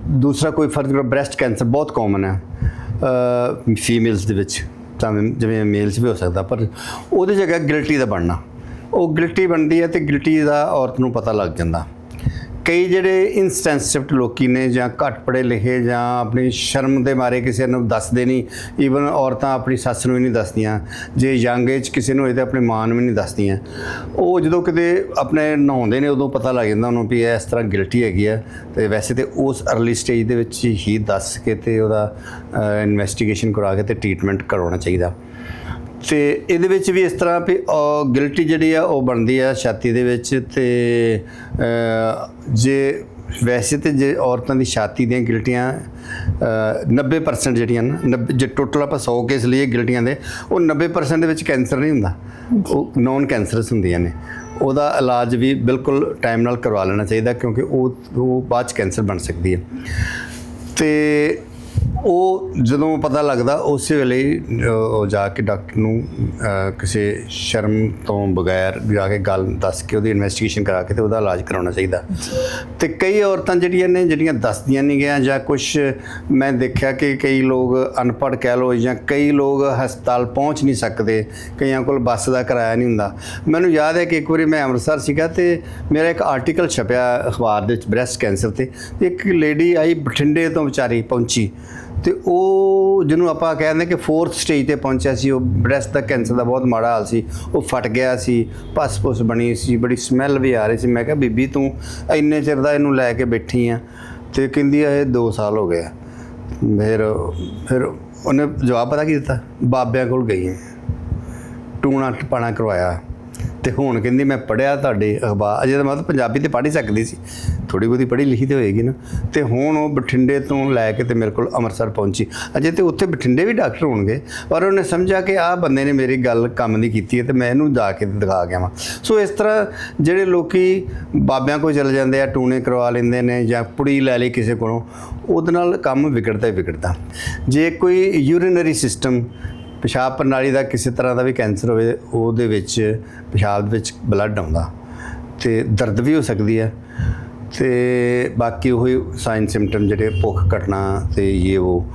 ਦੂਸਰਾ ਕੋਈ ਫ਼ਰਕ ਬ੍ਰੈਸਟ ਕੈਂਸਰ ਬਹੁਤ ਕਾਮਨ ਹੈ ਫੀਮੇਲਸ ਦੇ ਵਿੱਚ। ਤਾਂ ਜਿਵੇਂ ਮੇਲਸ ਵੀ ਹੋ ਸਕਦਾ, ਪਰ ਉਹਦੇ ਜਗ੍ਹਾ ਗਿਲਟੀ ਦਾ ਬਣਨਾ। ਉਹ ਗਿਲਟੀ ਬਣਦੀ ਹੈ ਤੇ ਗਿਲਟੀ ਦਾ ਔਰਤ ਨੂੰ ਪਤਾ ਲੱਗ ਜਾਂਦਾ। ਕਈ ਜਿਹੜੇ ਇਨਸੈਂਸਿਟਿਵ ਲੋਕੀ ਨੇ ਜਾਂ ਘੱਟ ਪੜ੍ਹੇ ਲਿਖੇ ਜਾਂ ਆਪਣੀ ਸ਼ਰਮ ਦੇ ਮਾਰੇ ਕਿਸੇ ਨੂੰ ਦੱਸਦੇ ਨਹੀਂ ਈਵਨ ਔਰਤਾਂ ਆਪਣੀ ਸੱਸ ਨੂੰ ਵੀ ਨਹੀਂ ਦੱਸਦੀਆਂ, ਜੇ ਯੰਗ ਏਜ ਕਿਸੇ ਨੂੰ ਇਹ ਤਾਂ ਆਪਣੀ ਮਾਂ ਨੂੰ ਵੀ ਨਹੀਂ ਦੱਸਦੀਆਂ। ਉਹ ਜਦੋਂ ਕਿਤੇ ਆਪਣੇ ਨਹਾਉਂਦੇ ਨੇ ਉਦੋਂ ਪਤਾ ਲੱਗ ਜਾਂਦਾ ਉਹਨੂੰ ਵੀ ਇਹ ਇਸ ਤਰ੍ਹਾਂ ਗਿਲਟੀ ਹੈਗੀ ਆ ਤੇ ਵੈਸੇ ਤੇ ਉਸ ਅਰਲੀ ਸਟੇਜ ਦੇ ਵਿੱਚ ਹੀ ਦੱਸ ਕੇ ਤੇ ਉਹਦਾ ਇਨਵੈਸਟੀਗੇਸ਼ਨ ਕਰਾ ਕੇ ਤੇ ਟ੍ਰੀਟਮੈਂਟ ਕਰਵਾਉਣਾ ਚਾਹੀਦਾ। ਤੇ ਇਹਦੇ ਵਿੱਚ ਵੀ ਇਸ ਤਰ੍ਹਾਂ ਵੀ ਗਿਲਟੀ ਜਿਹੜੀ ਆ ਉਹ ਬਣਦੀ ਆ ਛਾਤੀ ਦੇ ਵਿੱਚ ਤੇ ਜੇ ਵੈਸੇ ਤੇ ਜੇ ਔਰਤਾਂ ਦੀ ਛਾਤੀ ਦੀਆਂ ਗਿਲਟੀਆਂ ਅ, 90% ਜਿਹੜੀਆਂ ਨਾ 90 ਜੇ ਟੋਟਲ ਆਪਾਂ 100 ਕੇਸ ਲਈਏ ਗਿਲਟੀਆਂ ਦੇ ਉਹ 90% ਦੇ ਵਿੱਚ ਕੈਂਸਰ ਨਹੀਂ ਹੁੰਦਾ। ਉਹ ਨੌਨ ਕੈਂਸਰਸ ਹੁੰਦੀਆਂ ਨੇ। ਉਹਦਾ ਇਲਾਜ ਵੀ ਬਿਲਕੁਲ ਟਾਈਮ ਨਾਲ ਕਰਵਾ ਲੈਣਾ ਚਾਹੀਦਾ ਕਿਉਂਕਿ ਉਹ ਉਹ ਬਾਅਦ ਚ ਕੈਂਸਰ ਬਣ ਸਕਦੀ ਹੈ ਤੇ ਉਹ ਜਦੋਂ ਪਤਾ ਲੱਗਦਾ, ਉਸੇ ਵੇਲੇ ਉਹ ਜਾ ਕੇ ਡਾਕਟਰ ਨੂੰ ਕਿਸੇ ਸ਼ਰਮ ਤੋਂ ਬਗੈਰ ਜਾ ਕੇ ਗੱਲ ਦੱਸ ਕੇ ਉਹਦੀ ਇਨਵੈਸਟੀਗੇਸ਼ਨ ਕਰਾ ਕੇ ਤੇ ਉਹਦਾ ਇਲਾਜ ਕਰਾਉਣਾ ਚਾਹੀਦਾ। ਤੇ ਕਈ ਔਰਤਾਂ ਜਿਹੜੀਆਂ ਨੇ, ਜਿਹੜੀਆਂ ਦੱਸਦੀਆਂ ਨਹੀਂ ਗਿਆ ਜਾਂ ਕੁਝ ਮੈਂ ਦੇਖਿਆ ਕਿ ਕਈ ਲੋਕ ਅਨਪੜ੍ਹ ਕਹਿ ਲੋ ਜਾਂ ਕਈ ਲੋਕ ਹਸਪਤਾਲ ਪਹੁੰਚ ਨਹੀਂ ਸਕਦੇ, ਕਈਆਂ ਕੋਲ ਬੱਸ ਦਾ ਕਿਰਾਇਆ ਨਹੀਂ ਹੁੰਦਾ। ਮੈਨੂੰ ਯਾਦ ਹੈ ਕਿ ਇੱਕ ਵਾਰੀ ਮੈਂ ਅੰਮ੍ਰਿਤਸਰ ਸੀਗਾ ਤੇ ਮੇਰਾ ਇੱਕ ਆਰਟੀਕਲ ਛਪਿਆ ਅਖਬਾਰ ਦੇ ਵਿੱਚ ਬ੍ਰੈਸਟ ਕੈਂਸਰ ਤੇ। ਇੱਕ ਲੇਡੀ ਆਈ ਬਠਿੰਡੇ ਤੋਂ ਵਿਚਾਰੀ ਪਹੁੰਚੀ। ਤੇ ਉਹ ਜਿਹਨੂੰ ਆਪਾਂ ਕਹਿੰਦੇ ਕਿ ਫੋਰਥ ਸਟੇਜ ਤੇ ਪਹੁੰਚਿਆ ਸੀ, ਉਹ ਬ੍ਰੈਸਟ ਦਾ ਕੈਂਸਰ ਦਾ ਬਹੁਤ ਮਾੜਾ ਹਾਲ ਸੀ, ਉਹ ਫਟ ਗਿਆ ਸੀ ਪਸ-ਪੁਸ ਬਣੀ ਸੀ, ਬੜੀ ਸਮੈਲ ਵੀ ਆ ਰਹੀ ਸੀ। ਮੈਂ ਕਿਹਾ, ਬੀਬੀ, ਤੂੰ ਇੰਨੇ ਚਿਰ ਦਾ ਇਹਨੂੰ ਲੈ ਕੇ ਬੈਠੀ ਆ ਤੇ ਕਹਿੰਦੀ ਆ, ਇਹ 2 ਸਾਲ ਹੋ ਗਏ ਫਿਰ ਫਿਰ ਉਹਨੇ ਜਵਾਬ ਪਤਾ ਕੀ ਦਿੱਤਾ? ਬਾਬਿਆਂ ਕੋਲ ਗਈ। ਟੂਣਾ ਟਪਾਣਾ ਕਰਵਾਇਆ। ਤੇ ਹੁਣ ਕਹਿੰਦੀ ਮੈਂ ਪੜਿਆ ਤੁਹਾਡੇ ਅਖਬਾਰ, ਅਜੇ ਤਾਂ ਮਤਲਬ ਪੰਜਾਬੀ ਤੇ ਪੜ੍ਹ ਹੀ ਸਕਦੀ ਸੀ। ਥੋੜੀ ਬਹੁਤੀ ਪੜ੍ਹੀ ਲਿਖੀ ਤੇ ਹੋਏਗੀ ਨਾ। ਤੇ ਹੁਣ ਉਹ ਬਠਿੰਡੇ ਤੋਂ ਲੈ ਕੇ ਤੇ ਮੇਰੇ ਕੋਲ ਅੰਮ੍ਰਿਤਸਰ ਪਹੁੰਚੀ। ਅਜੇ ਤੇ ਉੱਥੇ ਬਠਿੰਡੇ ਵੀ ਡਾਕਟਰ ਹੋਣਗੇ, ਪਰ ਉਹਨੇ ਸਮਝਿਆ ਕਿ ਆਹ ਬੰਦੇ ਨੇ ਮੇਰੀ ਗੱਲ ਕੰਮ ਨਹੀਂ ਕੀਤੀ ਹੈ ਤੇ ਮੈਂ ਇਹਨੂੰ ਜਾ ਕੇ ਦਿਖਾ ਗਿਆ ਵਾਂ ਸੋ ਇਸ ਤਰ੍ਹਾਂ ਜਿਹੜੇ ਲੋਕੀ ਬਾਬਿਆਂ ਕੋਲ ਚਲੇ ਜਾਂਦੇ ਆ, ਟੂਣੇ ਕਰਵਾ ਲੈਂਦੇ ਨੇ ਜਾਂ ਪੁੜੀ ਲੈ ਲਈ ਕਿਸੇ ਕੋਲੋਂ, ਉਹਦੇ ਨਾਲ ਕੰਮ ਵਿਗੜਦਾ ਹੀ ਵਿਗੜਦਾ। ਜੇ ਕੋਈ ਯੂਰੀਨਰੀ ਸਿਸਟਮ ਪਿਸ਼ਾਬ ਪ੍ਰਣਾਲੀ ਦਾ ਕਿਸੇ ਤਰ੍ਹਾਂ ਦਾ ਵੀ ਕੈਂਸਰ ਹੋਵੇ, ਉਹਦੇ ਵਿੱਚ, ਪਿਸ਼ਾਬ ਦੇ ਵਿੱਚ ਬਲੱਡ ਆਉਂਦਾ ਤੇ ਦਰਦ ਵੀ ਹੋ ਸਕਦੀ ਹੈ। ਤੇ ਬਾਕੀ ਉਹੀ ਸਾਈਨ ਸਿੰਪਟਮ ਜਿਹੜੇ ਭੁੱਖ ਘਟਣਾ ਤੇ ਇਹ ਉਹ।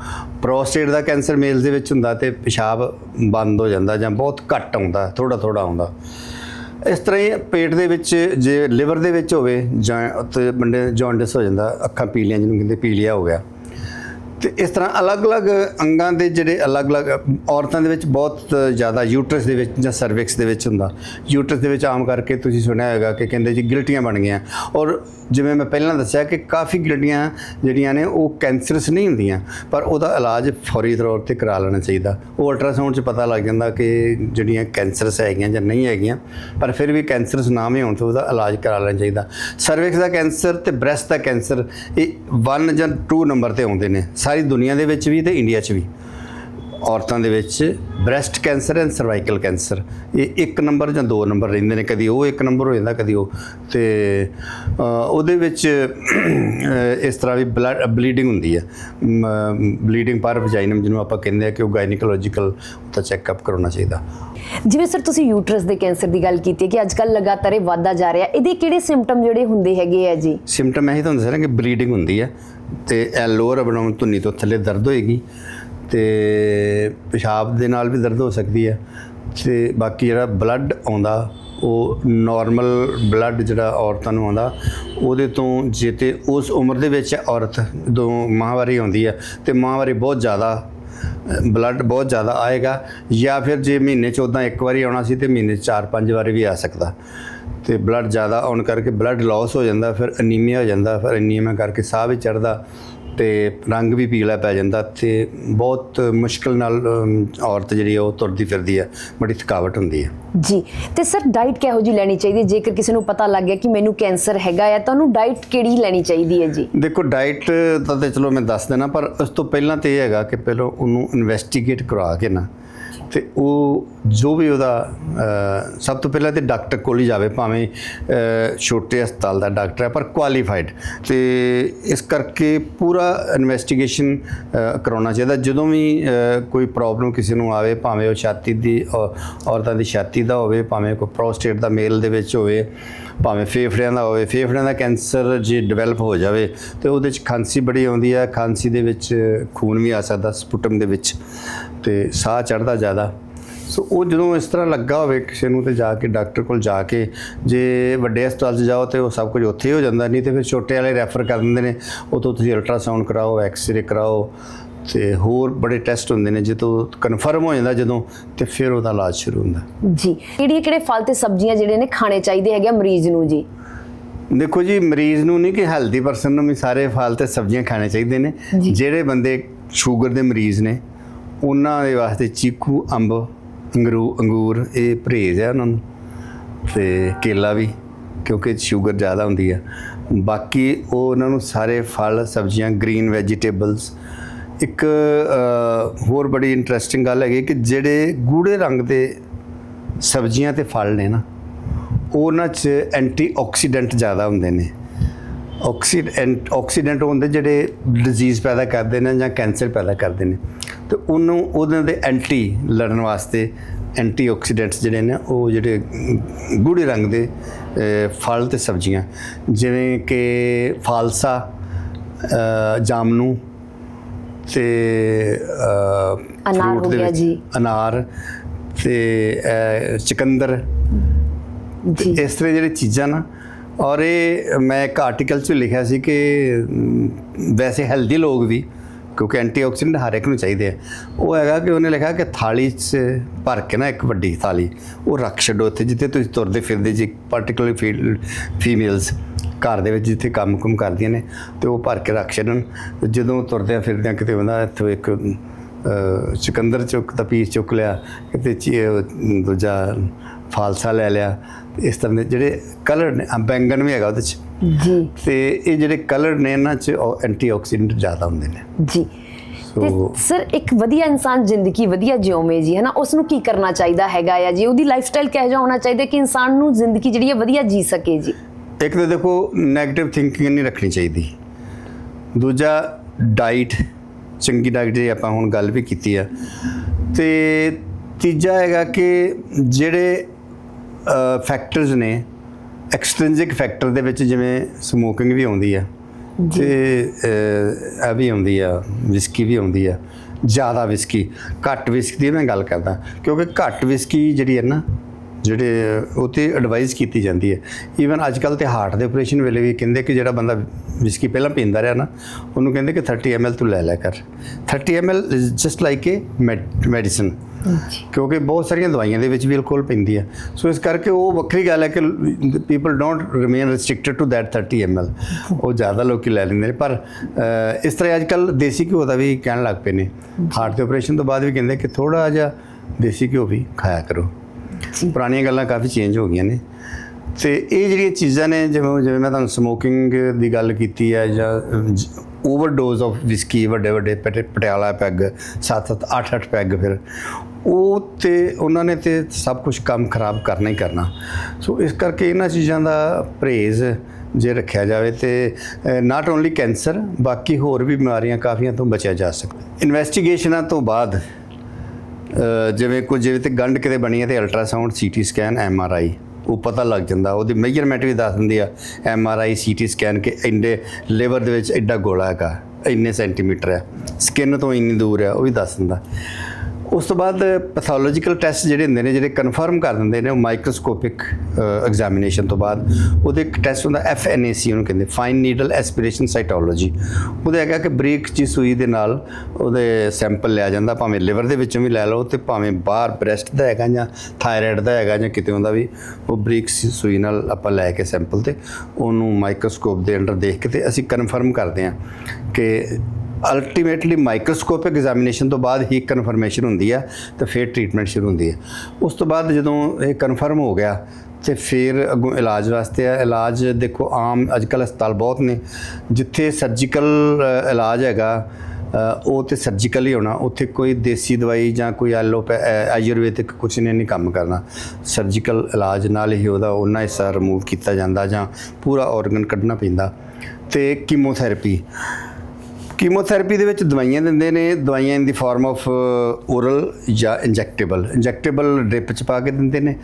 ਪ੍ਰੋਸਟੇਟ ਦਾ ਕੈਂਸਰ ਮੇਲ ਦੇ ਵਿੱਚ ਹੁੰਦਾ ਤੇ ਪਿਸ਼ਾਬ ਬੰਦ ਹੋ ਜਾਂਦਾ ਜਾਂ ਬਹੁਤ ਘੱਟ ਆਉਂਦਾ ਥੋੜਾ ਥੋੜਾ ਆਉਂਦਾ। ਇਸ ਤਰ੍ਹਾਂ ਹੀ ਪੇਟ ਦੇ ਵਿੱਚ ਜੇ ਲਿਵਰ ਦੇ ਵਿੱਚ ਹੋਵੇ ਜਾਂ ਤੇ ਬੰਦੇ ਜੌਂਡਿਸ ਹੋ ਜਾਂਦਾ, ਅੱਖਾਂ ਪੀਲੀਆਂ ਜਿਹਨੂੰ ਕਹਿੰਦੇ ਪੀਲੀਆ ਹੋ ਗਿਆ। ਤੇ ਇਸ ਤਰ੍ਹਾਂ ਅਲੱਗ-ਅਲੱਗ ਅੰਗਾਂ ਦੇ ਜਿਹੜੇ ਅਲੱਗ-ਅਲੱਗ ਔਰਤਾਂ ਦੇ ਵਿੱਚ ਬਹੁਤ ਜ਼ਿਆਦਾ ਯੂਟਰਸ ਦੇ ਵਿੱਚ ਜਾਂ ਸਰਵਿਕਸ ਦੇ ਵਿੱਚ ਹੁੰਦਾ। ਯੂਟਰਸ ਦੇ ਵਿੱਚ ਆਮ ਕਰਕੇ ਤੁਸੀਂ ਸੁਣਿਆ ਹੋਵੇਗਾ ਕਿ ਕਹਿੰਦੇ ਜੀ ਗਿਲਟੀਆਂ ਬਣ ਗਈਆਂ। ਔਰ ਜਿਵੇਂ ਮੈਂ ਪਹਿਲਾਂ ਦੱਸਿਆ ਕਿ ਕਾਫੀ ਗਿਲਟੀਆਂ ਜਿਹੜੀਆਂ ਨੇ ਉਹ ਕੈਂਸਰਸ ਨਹੀਂ ਹੁੰਦੀਆਂ, ਪਰ ਉਹਦਾ ਇਲਾਜ ਫੌਰੀ ਤੌਰ ਤੇ ਕਰਾ ਲੈਣਾ ਚਾਹੀਦਾ। ਉਹ ਅਲਟਰਾਸਾਊਂਡ 'ਚ ਪਤਾ ਲੱਗ ਜਾਂਦਾ ਕਿ ਜਿਹੜੀਆਂ ਕੈਂਸਰਸ ਹੈਗੀਆਂ ਜਾਂ ਨਹੀਂ ਹੈਗੀਆਂ, ਪਰ ਫਿਰ ਵੀ ਕੈਂਸਰਸ ਨਾ ਵੀ ਹੋਣ ਤਾਂ ਉਹਦਾ ਇਲਾਜ ਕਰਾ ਲੈਣਾ ਚਾਹੀਦਾ। ਸਰਵਿਕਸ ਦਾ ਕੈਂਸਰ ਤੇ ਬ੍ਰੈਸਟ ਦਾ ਕੈਂਸਰ ਇਹ 1 ਜਾਂ 2 ਨੰਬਰ ਤੇ ਆਉਂਦੇ ਨੇ। ਸਾਰੀ ਦੁਨੀਆ ਦੇ ਵਿੱਚ ਵੀ ਤੇ ਇੰਡੀਆ 'ਚ ਵੀ। ਔਰਤਾਂ ਦੇ ਵਿੱਚ breast cancer and cervical cancer ਇਹ ਇੱਕ ਨੰਬਰ ਜਾਂ ਦੋ ਨੰਬਰ ਰਹਿੰਦੇ ਨੇ ਕਦੀ ਉਹ ਇੱਕ ਨੰਬਰ ਹੋ ਜਾਂਦਾ ਕਦੀ ਉਹ। ਤੇ ਉਹਦੇ ਵਿੱਚ ਇਸ ਤਰ੍ਹਾਂ ਵੀ ਬਲੱਡ ਬਲੀਡਿੰਗ ਹੁੰਦੀ ਹੈ। ਬਲੀਡਿੰਗ ਪਰ ਵਜਾਈਨਮ ਜਿਹਨੂੰ ਆਪਾਂ ਕਹਿੰਦੇ ਆ ਕਿ ਉਹ ਗਾਇਨੀਕੋਲੋਜੀਕਲ ਦਾ ਚੈੱਕਅਪ ਕਰਾਉਣਾ ਚਾਹੀਦਾ। ਜਿਵੇਂ ਸਰ ਤੁਸੀਂ ਯੂਟਰਸ ਦੇ ਕੈਂਸਰ ਦੀ ਗੱਲ ਕੀਤੀ ਹੈ ਕਿ ਅੱਜ ਕੱਲ ਲਗਾਤਾਰ ਇਹ ਵਾਧਾ ਜਾ ਰਿਹਾ ਇਹਦੇ ਕਿਹੜੇ ਸਿੰਪਟਮ ਜਿਹੜੇ ਹੁੰਦੇ ਹੈਗੇ ਆ ਜੀ? ਸਿੰਪਟਮ ਇਹੀ ਤੁਹਾਨੂੰ ਦੱਸਿਆ ਨਾ ਕਿ ਬਲੀਡਿੰਗ ਹੁੰਦੀ ਹੈ। ਤੇ ਇਹ ਲੋਅਰ ਐਬਡੋਮਨ ਧੁੰਨੀ ਤੋਂ ਥੱਲੇ ਦਰਦ ਹੋਏਗੀ ਤੇ ਪਿਸ਼ਾਬ ਦੇ ਨਾਲ ਵੀ ਦਰਦ ਹੋ ਸਕਦੀ ਹੈ ਤੇ ਬਾਕੀ ਜਿਹੜਾ ਬਲੱਡ ਆਉਂਦਾ, ਉਹ ਨਾਰਮਲ ਬਲੱਡ ਜਿਹੜਾ ਔਰਤਾਂ ਨੂੰ ਆਉਂਦਾ, ਉਹਦੇ ਤੋਂ ਜੇ ਤੇ ਉਸ ਉਮਰ ਦੇ ਵਿੱਚ ਔਰਤ ਜਦੋਂ ਮਾਹਵਾਰੀ ਆਉਂਦੀ ਹੈ ਤੇ ਮਾਹਵਾਰੀ ਬਹੁਤ ਜ਼ਿਆਦਾ ਬਲੱਡ ਬਹੁਤ ਜ਼ਿਆਦਾ ਆਏਗਾ ਜਾਂ ਫਿਰ ਜੇ ਮਹੀਨੇ 'ਚ ਉਦਾਂ ਇੱਕ ਵਾਰੀ ਆਉਣਾ ਸੀ ਤੇ ਮਹੀਨੇ 'ਚ ਚਾਰ ਪੰਜ ਵਾਰੀ ਵੀ ਆ ਸਕਦਾ। ਤੇ ਬਲੱਡ ਜ਼ਿਆਦਾ ਆਉਣ ਕਰਕੇ ਬਲੱਡ ਲਾਸ ਹੋ ਜਾਂਦਾ ਫਿਰ ਅਨੀਮੀਆ ਹੋ ਜਾਂਦਾ ਫਿਰ ਅਨੀਮੀਆ ਕਰਕੇ ਸਾਹ ਵੀ ਚੜਦਾ ਤੇ ਰੰਗ ਵੀ ਪੀਲਾ ਪੈ ਜਾਂਦਾ ਤੇ ਬਹੁਤ ਮੁਸ਼ਕਲ ਨਾਲ ਔਰਤ ਜਿਹੜੀ ਉਹ ਤੁਰਦੀ ਫਿਰਦੀ ਹੈ ਬੜੀ ਥਕਾਵਟ ਹੁੰਦੀ ਹੈ ਜੀ ਤੇ ਸਰ ਡਾਈਟ ਕਿਹੋ ਜੀ ਲੈਣੀ ਚਾਹੀਦੀ? ਹੈ ਜੇਕਰ ਕਿਸੇ ਨੂੰ ਪਤਾ ਲੱਗ ਗਿਆ ਕਿ ਮੈਨੂੰ ਕੈਂਸਰ ਹੈਗਾ ਆ ਤਾਂ ਉਹਨੂੰ ਡਾਈਟ ਕਿਹੜੀ ਲੈਣੀ ਚਾਹੀਦੀ ਹੈ ਜੀ? ਦੇਖੋ ਡਾਈਟ ਤਾਂ ਤੇ ਚਲੋ ਮੈਂ ਦੱਸ ਦੇਣਾ ਪਰ ਉਸ ਤੋਂ ਪਹਿਲਾਂ ਤੇ ਇਹ ਹੈਗਾ ਕਿ ਪਹਿਲਾਂ ਉਹਨੂੰ ਇਨਵੈਸਟੀਗੇਟ ਕਰਵਾ ਕੇ ਨਾ ਤੇ ਉਹ ਜੋ ਵੀ ਉਹਦਾ ਸਭ ਤੋਂ ਪਹਿਲਾਂ ਤੇ ਡਾਕਟਰ ਕੋਲ ਹੀ ਜਾਵੇ, ਭਾਵੇਂ ਛੋਟੇ ਹਸਪਤਾਲ ਦਾ ਡਾਕਟਰ ਹੈ, ਪਰ ਕੁਆਲੀਫਾਈਡ ਤੇ ਇਸ ਕਰਕੇ ਪੂਰਾ ਇਨਵੈਸਟੀਗੇਸ਼ਨ ਕਰਾਉਣਾ ਚਾਹੀਦਾ। ਜਦੋਂ ਵੀ ਕੋਈ ਪ੍ਰੋਬਲਮ ਕਿਸੇ ਨੂੰ ਆਵੇ, ਭਾਵੇਂ ਉਹ ਛਾਤੀ ਦੀ ਔ- ਔਰਤਾਂ ਦੀ ਛਾਤੀ ਦਾ ਹੋਵੇ, ਭਾਵੇਂ ਕੋਈ ਪ੍ਰੋਸਟੇਟ ਦਾ ਮੇਲ ਦੇ ਵਿੱਚ ਹੋਵੇ, ਭਾਵੇਂ ਫੇਫੜਿਆਂ ਦਾ ਹੋਵੇ, ਫੇਫੜਿਆਂ ਦਾ ਕੈਂਸਰ ਜੇ ਡਿਵੈਲਪ ਹੋ ਜਾਵੇ, ਤੇ ਉਹਦੇ ਚ ਖਾਂਸੀ ਬੜੀ ਆਉਂਦੀ ਹੈ। ਖਾਂਸੀ ਦੇ ਵਿੱਚ ਖੂਨ ਵੀ ਆ ਸਕਦਾ ਸਪੁਟਮ ਦੇ ਵਿੱਚ। ਤੇ ਸਾਹ ਚੜਦਾ ਜ਼ਿਆਦਾ। ਸੋ ਉਹ ਜਦੋਂ ਇਸ ਤਰ੍ਹਾਂ ਲੱਗਾ ਹੋਵੇ ਕਿਸੇ ਨੂੰ ਤੇ ਜਾ ਕੇ ਡਾਕਟਰ ਕੋਲ ਜਾ ਕੇ ਜੇ ਵੱਡੇ ਹਸਪਤਾਲ 'ਚ ਜਾਓ ਤੇ ਉਹ ਸਭ ਕੁਝ ਉੱਥੇ ਹੀ ਹੋ ਜਾਂਦਾ ਨਹੀਂ ਤੇ ਫਿਰ ਛੋਟੇ ਵਾਲੇ ਰੈਫਰ ਕਰ ਦਿੰਦੇ ਨੇ। ਉਤੋਂ ਤੁਸੀਂ ਅਲਟਰਾਸਾਊਂਡ ਕਰਾਓ ਐਕਸ-ਰੇ ਕਰਾਓ ਤੇ ਹੋਰ ਬੜੇ ਟੈਸਟ ਹੁੰਦੇ ਨੇ ਜਦੋਂ ਕਨਫਰਮ ਹੋ ਜਾਂਦਾ ਜਦੋਂ ਤੇ ਫਿਰ ਉਹਦਾ ਇਲਾਜ ਸ਼ੁਰੂ ਹੁੰਦਾ। ਜੀ ਕਿਹੜੇ ਕਿਹੜੇ ਫਲ ਤੇ ਸਬਜ਼ੀਆਂ ਜਿਹੜੇ ਨੇ ਖਾਣੇ ਚਾਹੀਦੇ ਹੈਗੇ ਮਰੀਜ਼ ਨੂੰ ਜੀ? ਦੇਖੋ ਜੀ ਮਰੀਜ਼ ਨੂੰ ਨਹੀਂ ਕਿ ਹੈਲਦੀ ਪਰਸਨ ਨੂੰ ਵੀ ਸਾਰੇ ਫਲ ਤੇ ਸਬਜ਼ੀਆਂ ਖਾਣੇ ਚਾਹੀਦੇ ਨੇ। ਜਿਹੜੇ ਬੰਦੇ ਸ਼ੂਗਰ ਦੇ ਮਰੀਜ਼ ਨੇ ਉਹਨਾਂ ਦੇ ਵਾਸਤੇ ਚੀਕੂ, ਅੰਬ, ਅੰਗਰੂ, ਅੰਗੂਰ, ਇਹ ਪਰਹੇਜ਼ ਹੈ ਉਹਨਾਂ ਨੂੰ। ਤੇ ਕੇਲਾ ਵੀ, ਕਿਉਂਕਿ ਸ਼ੂਗਰ ਜ਼ਿਆਦਾ ਹੁੰਦੀ ਆ ਬਾਕੀ ਉਹ ਉਹਨਾਂ ਨੂੰ ਸਾਰੇ ਫਲ, ਸਬਜ਼ੀਆਂ, ਗ੍ਰੀਨ ਵੈਜੀਟੇਬਲਸ, ਇੱਕ ਹੋਰ ਬੜੀ ਇੰਟਰਸਟਿੰਗ ਗੱਲ ਹੈਗੀ ਕਿ ਜਿਹੜੇ ਗੂੜੇ ਰੰਗ ਦੇ ਸਬਜ਼ੀਆਂ ਤੇ ਫਲ ਨੇ ਨਾ ਉਹਨਾਂ 'ਚ ਐਂਟੀਆਕਸੀਡੈਂਟ ਜ਼ਿਆਦਾ ਹੁੰਦੇ ਨੇ। ਆਕਸੀਡੈਂਟ ਆਕਸੀਡੈਂਟ ਹੁੰਦੇ ਜਿਹੜੇ ਡਿਜ਼ੀਜ਼ ਪੈਦਾ ਕਰਦੇ ਨੇ ਜਾਂ ਕੈਂਸਰ ਪੈਦਾ ਕਰਦੇ ਨੇ। ਤੇ ਉਹਨੂੰ ਉਹਨਾਂ ਦੇ ਐਂਟੀ ਲੜਨ ਵਾਸਤੇ ਐਂਟੀ ਆਕਸੀਡੈਂਟਸ ਜਿਹੜੇ ਨੇ ਉਹ ਜਿਹੜੇ ਗੂੜੇ ਰੰਗ ਦੇ ਫਲ ਤੇ ਸਬਜ਼ੀਆਂ ਜਿਵੇਂ ਕਿ ਫਾਲਸਾ ਜਾਮਨੂ ਤੇ ਅਨਾਰ ਹੋ ਗਿਆ ਜੀ। ਅਨਾਰ ਤੇ ਚੁਕੰਦਰ ਜੀ ਇਸ ਤਰ੍ਹਾਂ ਜਿਹੜੇ ਚੀਜ਼ਾਂ ਨਾ ਔਰ ਇਹ ਮੈਂ ਇੱਕ ਆਰਟੀਕਲ 'ਚ ਲਿਖਿਆ ਸੀ ਕਿ ਵੈਸੇ ਹੈਲਦੀ ਲੋਕ ਵੀ ਕਿਉਂਕਿ ਐਂਟੀਆਕਸੀਡੈਂਟ ਹਰ ਇੱਕ ਨੂੰ ਚਾਹੀਦੇ ਆ। ਉਹ ਹੈਗਾ ਕਿ ਉਹਨੇ ਲਿਖਿਆ ਕਿ ਥਾਲੀ 'ਚ ਭਰ ਕੇ ਨਾ ਇੱਕ ਵੱਡੀ ਥਾਲੀ ਉਹ ਰੱਖ ਛੱਡੋ ਉੱਥੇ ਜਿੱਥੇ ਤੁਸੀਂ ਤੁਰਦੇ ਫਿਰਦੇ ਜੀ ਪਾਰਟਿਕੂਲਰ ਫੀਲਡ ਫੀਮੇਲਸ ਘਰ ਦੇ ਵਿੱਚ ਜਿੱਥੇ ਕੰਮ-ਕੁਮ ਕਰਦੀਆਂ ਨੇ ਤੇ ਉਹ ਭਰ ਕੇ ਰੱਖ ਛੱਡਣ। ਜਦੋਂ ਤੁਰਦਿਆਂ ਫਿਰਦਿਆਂ ਕਿਤੇ ਹੁੰਦਾ ਇੱਥੋਂ ਇੱਕ ਅ, ਚੁੱਕ ਦਾ ਪੀਸ ਚੁੱਕ ਲਿਆ ਕਿਤੇ ਚੀ- ਦੂਜਾ ਫਾਲਸਾ ਲੈ ਲਿਆ ਇਸ ਤਰ੍ਹਾਂ ਦੇ ਜਿਹੜੇ ਕਲਰ ਨੇ ਆ, ਬੈਂਗਣ ਵੀ ਹੈਗਾ ਉਹਦੇ ਚ। ਜੀ। ਤੇ ਇਹ ਜਿਹੜੇ ਕਲਰ ਨੇ ਇਹਨਾਂ ਚ ਐਂਟੀਆਕਸੀਡੈਂਟ ਜ਼ਿਆਦਾ ਹੁੰਦੇ ਨੇ। ਜੀ। ਸਰ ਇੱਕ ਵਧੀਆ ਇਨਸਾਨ ਜ਼ਿੰਦਗੀ ਵਧੀਆ ਜਿਉਵੇਂ ਜੀ ਹਨਾ? ਉਸ ਨੂੰ ਕੀ ਕਰਨਾ ਚਾਹੀਦਾ ਹੈਗਾ ਆ ਜੀ? ਉਹਦੀ ਲਾਈਫ ਸਟਾਈਲ ਕਿਹੋ ਜਿਹਾ ਹੋਣਾ ਚਾਹੀਦਾ ਕਿ ਇਨਸਾਨ ਨੂੰ ਜ਼ਿੰਦਗੀ ਜਿਹੜੀ ਹੈ ਵਧੀਆ ਜੀ ਸਕੇ ਜੀ? ਇੱਕ ਤਾਂ ਦੇਖੋ 네ਗੇਟਿਵ ਥਿੰਕਿੰਗ ਨਹੀਂ ਰੱਖਣੀ ਚਾਹੀਦੀ। ਦੂਜਾ ਡਾਈਟ ਚੰਗੀ ਡਾਈਟ ਦੀ ਆਪਾਂ ਹੁਣ ਗੱਲ ਵੀ ਕੀਤੀ ਆ। ਤੇ ਤੀਜਾ ਹੈਗਾ ਕਿ ਜਿਹੜੇ ਫੈਕਟਰਸ ਨੇ ਐਕਸਟ੍ਰਿੰਸਿਕ ਫੈਕਟਰ ਦੇ ਵਿੱਚ ਜਿਵੇਂ ਸਮੋਕਿੰਗ ਵੀ ਆਉਂਦੀ ਆ ਤੇ ਇਹ ਵੀ ਆਉਂਦੀ ਆ ਵਿਸਕੀ ਵੀ ਆਉਂਦੀ ਆ ਜ਼ਿਆਦਾ ਵਿਸਕੀ ਘੱਟ ਵਿਸਕੀ ਦੀ ਮੈਂ ਗੱਲ ਕਰਦਾ ਕਿਉਂਕਿ ਘੱਟ ਵਿਸਕੀ ਜਿਹੜੀ ਹੈ ਨਾ ਜਿਹੜੇ ਉਹ ਤੇ ਐਡਵਾਈਸ ਕੀਤੀ ਜਾਂਦੀ ਹੈ ਈਵਨ ਅੱਜ ਕੱਲ ਤੇ ਹਾਰਟ ਦੇ ਆਪਰੇਸ਼ਨ ਵੇਲੇ ਵੀ ਕਹਿੰਦੇ ਕਿ ਜਿਹੜਾ ਬੰਦਾ ਵਿਸਕੀ ਪਹਿਲਾਂ ਪੀਂਦਾ ਰਿਹਾ ਨਾ ਉਹਨੂੰ ਕਹਿੰਦੇ ਕਿ 30 ml ਤੂੰ ਲੈ ਲਿਆ ਕਰ। 30 ml is just like a medicine ਕਿਉਂਕਿ ਬਹੁਤ ਸਾਰੀਆਂ ਦਵਾਈਆਂ ਦੇ ਵਿੱਚ ਵੀ ਅਲਕੋਹਲ ਪੈਂਦੀ ਹੈ। ਸੋ ਇਸ ਕਰਕੇ ਉਹ ਵੱਖਰੀ ਗੱਲ ਹੈ ਕਿ people don't remain restricted to that 30 ml ਉਹ ਜ਼ਿਆਦਾ ਲੋਕੀ ਲੈ ਲੈਂਦੇ ਨੇ। ਪਰ ਇਸ ਤਰ੍ਹਾਂ ਅੱਜ ਕੱਲ ਦੇਸੀ ਘਿਓ ਦਾ ਵੀ ਕਹਿਣ ਲੱਗ ਪਏ ਨੇ। ਹਾਰਟ ਦੇ ਆਪਰੇਸ਼ਨ ਤੋਂ ਬਾਅਦ ਵੀ ਕਹਿੰਦੇ ਕਿ ਥੋੜਾ ਜਿਹਾ ਦੇਸੀ ਘਿਓ ਵੀ ਖਾਇਆ ਕਰੋ। ਪੁਰਾਣੀਆਂ ਗੱਲਾਂ ਕਾਫੀ ਚੇਂਜ ਹੋ ਗਈਆਂ ਨੇ। ਤੇ ਇਹ ਜਿਹੜੀਆਂ ਚੀਜ਼ਾਂ ਨੇ ਜਿਵੇਂ ਜਿਵੇਂ ਮੈਂ ਤੁਹਾਨੂੰ ਸਮੋਕਿੰਗ ਦੀ ਗੱਲ ਕੀਤੀ ਹੈ ਜਾਂ ਓਵਰਡੋਜ਼ ਆਫ ਵਿਸਕੀ, ਵੱਡੇ ਵੱਡੇ ਪਟੇ- ਪਟਿਆਲਾ ਪੈਗ 7-7 8-8 ਪੈਗ ਫਿਰ। ਉਹ ਤੇ ਉਹਨਾਂ ਨੇ ਤੇ ਸਭ ਕੁਝ ਕੰਮ ਖਰਾਬ ਕਰਨਾ ਹੀ ਕਰਨਾ। ਸੋ ਇਸ ਕਰਕੇ ਇਹਨਾਂ ਚੀਜ਼ਾਂ ਦਾ ਪਰਹੇਜ਼ ਜੇ ਰੱਖਿਆ ਜਾਵੇ ਤੇ ਨਾਟ ਓਨਲੀ ਕੈਂਸਰ, ਬਾਕੀ ਹੋਰ ਵੀ ਬਿਮਾਰੀਆਂ ਕਾਫੀਆਂ ਤੋਂ ਬਚਿਆ ਜਾ ਸਕਦਾ। ਇਨਵੈਸਟੀਗੇਸ਼ਨਾਂ ਤੋਂ ਬਾਅਦ ਜਿਵੇਂ ਕੁਝ, ਜਿਵੇਂ ਤੇ ਗੰਢ ਕਿਤੇ ਬਣੀ ਹੈ ਤੇ ultrasound CT scan M R I ਉਹ ਪਤਾ ਲੱਗ ਜਾਂਦਾ, ਉਹਦੀ ਮੈਜ਼ਰਮੈਂਟ ਵੀ ਦੱਸ ਦਿੰਦੀ ਆ M R I CT scan ਕਿ ਇੰਨੇ ਲਿਵਰ ਦੇ ਵਿੱਚ ਐਡਾ ਗੋਲਾ ਹੈਗਾ, ਇੰਨੇ ਸੈਂਟੀਮੀਟਰ ਹੈ ਸਕਿਨ ਤੋਂ ਇੰਨੀ ਦੂਰ ਆ ਉਹ ਵੀ ਦੱਸ ਦਿੰਦਾ। ਉਸ ਤੋਂ ਬਾਅਦ ਪੈਥੋਲੋਜੀਕਲ ਟੈਸਟ ਜਿਹੜੇ ਹੁੰਦੇ ਨੇ, ਜਿਹੜੇ ਕਨਫਰਮ ਕਰ ਦਿੰਦੇ ਨੇ, ਉਹ ਮਾਈਕਰੋਸਕੋਪਿਕ ਐਗਜ਼ਾਮੀਨੇਸ਼ਨ ਤੋਂ ਬਾਅਦ। ਉਹਦੇ ਇੱਕ ਟੈਸਟ ਹੁੰਦਾ ਐਫ ਐਨ ਏ ਸੀ ਉਹਨੂੰ ਕਹਿੰਦੇ ਫਾਈਨ ਨੀਡਲ ਐਸਪੀਰੇਸ਼ਨ ਸਾਈਟੋਲੋਜੀ ਉਹਦੇ ਹੈਗਾ ਕਿ ਬਰੀਕ ਜੀ ਸੂਈ ਦੇ ਨਾਲ ਉਹਦੇ ਸੈਂਪਲ ਲਿਆ ਜਾਂਦਾ, ਭਾਵੇਂ ਲਿਵਰ ਦੇ ਵਿੱਚੋਂ ਵੀ ਲੈ ਲਓ ਤੇ ਭਾਵੇਂ ਬਾਹਰ ਬ੍ਰੈਸਟ ਦਾ ਹੈਗਾ ਜਾਂ ਥਾਇਰਾਇਡ ਦਾ ਹੈਗਾ ਜਾਂ ਕਿਤੇ ਹੁੰਦਾ ਵੀ, ਉਹ ਬਰੀਕ ਸੂਈ ਨਾਲ ਆਪਾਂ ਲੈ ਕੇ ਸੈਂਪਲ ਤੇ ਉਹਨੂੰ ਮਾਈਕਰੋਸਕੋਪ ਦੇ ਅੰਡਰ ਦੇਖ ਕੇ ਤੇ ਅਸੀਂ ਕਨਫਰਮ ਕਰਦੇ ਹਾਂ ਕਿ ਅਲਟੀਮੇਟਲੀ ਮਾਈਕਰੋਸਕੋਪਿਕ ਐਗਜ਼ਾਮੀਨੇਸ਼ਨ ਤੋਂ ਬਾਅਦ ਹੀ ਕਨਫਰਮੇਸ਼ਨ ਹੁੰਦੀ ਹੈ ਤੇ ਫਿਰ ਟ੍ਰੀਟਮੈਂਟ ਸ਼ੁਰੂ ਹੁੰਦੀ ਹੈ ਉਸ ਤੋਂ ਬਾਅਦ ਜਦੋਂ ਇਹ ਕਨਫਰਮ ਹੋ ਗਿਆ ਤੇ ਫਿਰ ਅੱਗੋਂ ਇਲਾਜ ਵਾਸਤੇ ਆ। ਇਲਾਜ ਦੇਖੋ ਆਮ ਅੱਜ ਕੱਲ੍ਹ ਹਸਪਤਾਲ ਬਹੁਤ ਨੇ ਜਿੱਥੇ ਸਰਜੀਕਲ ਇਲਾਜ ਹੈਗਾ ਉਹ ਤੇ ਸਰਜੀਕਲ ਹੀ ਹੋਣਾ। ਉੱਥੇ ਕੋਈ ਦੇਸੀ ਦਵਾਈ ਜਾਂ ਕੋਈ ਐਲੋਪੈ ਅ, ਆਯੁਰਵੈਦਿਕ ਕੁਝ ਨੇ ਨਹੀਂ ਕੰਮ ਕਰਨਾ। ਸਰਜੀਕਲ ਇਲਾਜ ਨਾਲ ਹੀ ਉਹਦਾ ਉਹਨਾਂ ਹਿੱਸਾ ਰਿਮੂਵ ਕੀਤਾ ਜਾਂਦਾ ਜਾਂ ਪੂਰਾ ਆਰਗਨ ਕੱਢਣਾ ਪੈਂਦਾ। ਤੇ ਕੀਮੋਥੈਰੇਪੀ ਕੀਮੋਥੈਰੇਪੀ ਦੇ ਵਿੱਚ ਦਵਾਈਆਂ ਦਿੰਦੇ ਨੇ, ਦਵਾਈਆਂ in the form of oral ਜਾਂ ਇੰਜੈਕਟੇਬਲ ਇੰਜੈਕਟੇਬਲ ਡ੍ਰਿਪ ਚ ਪਾ ਕੇ ਦਿੰਦੇ ਨੇ।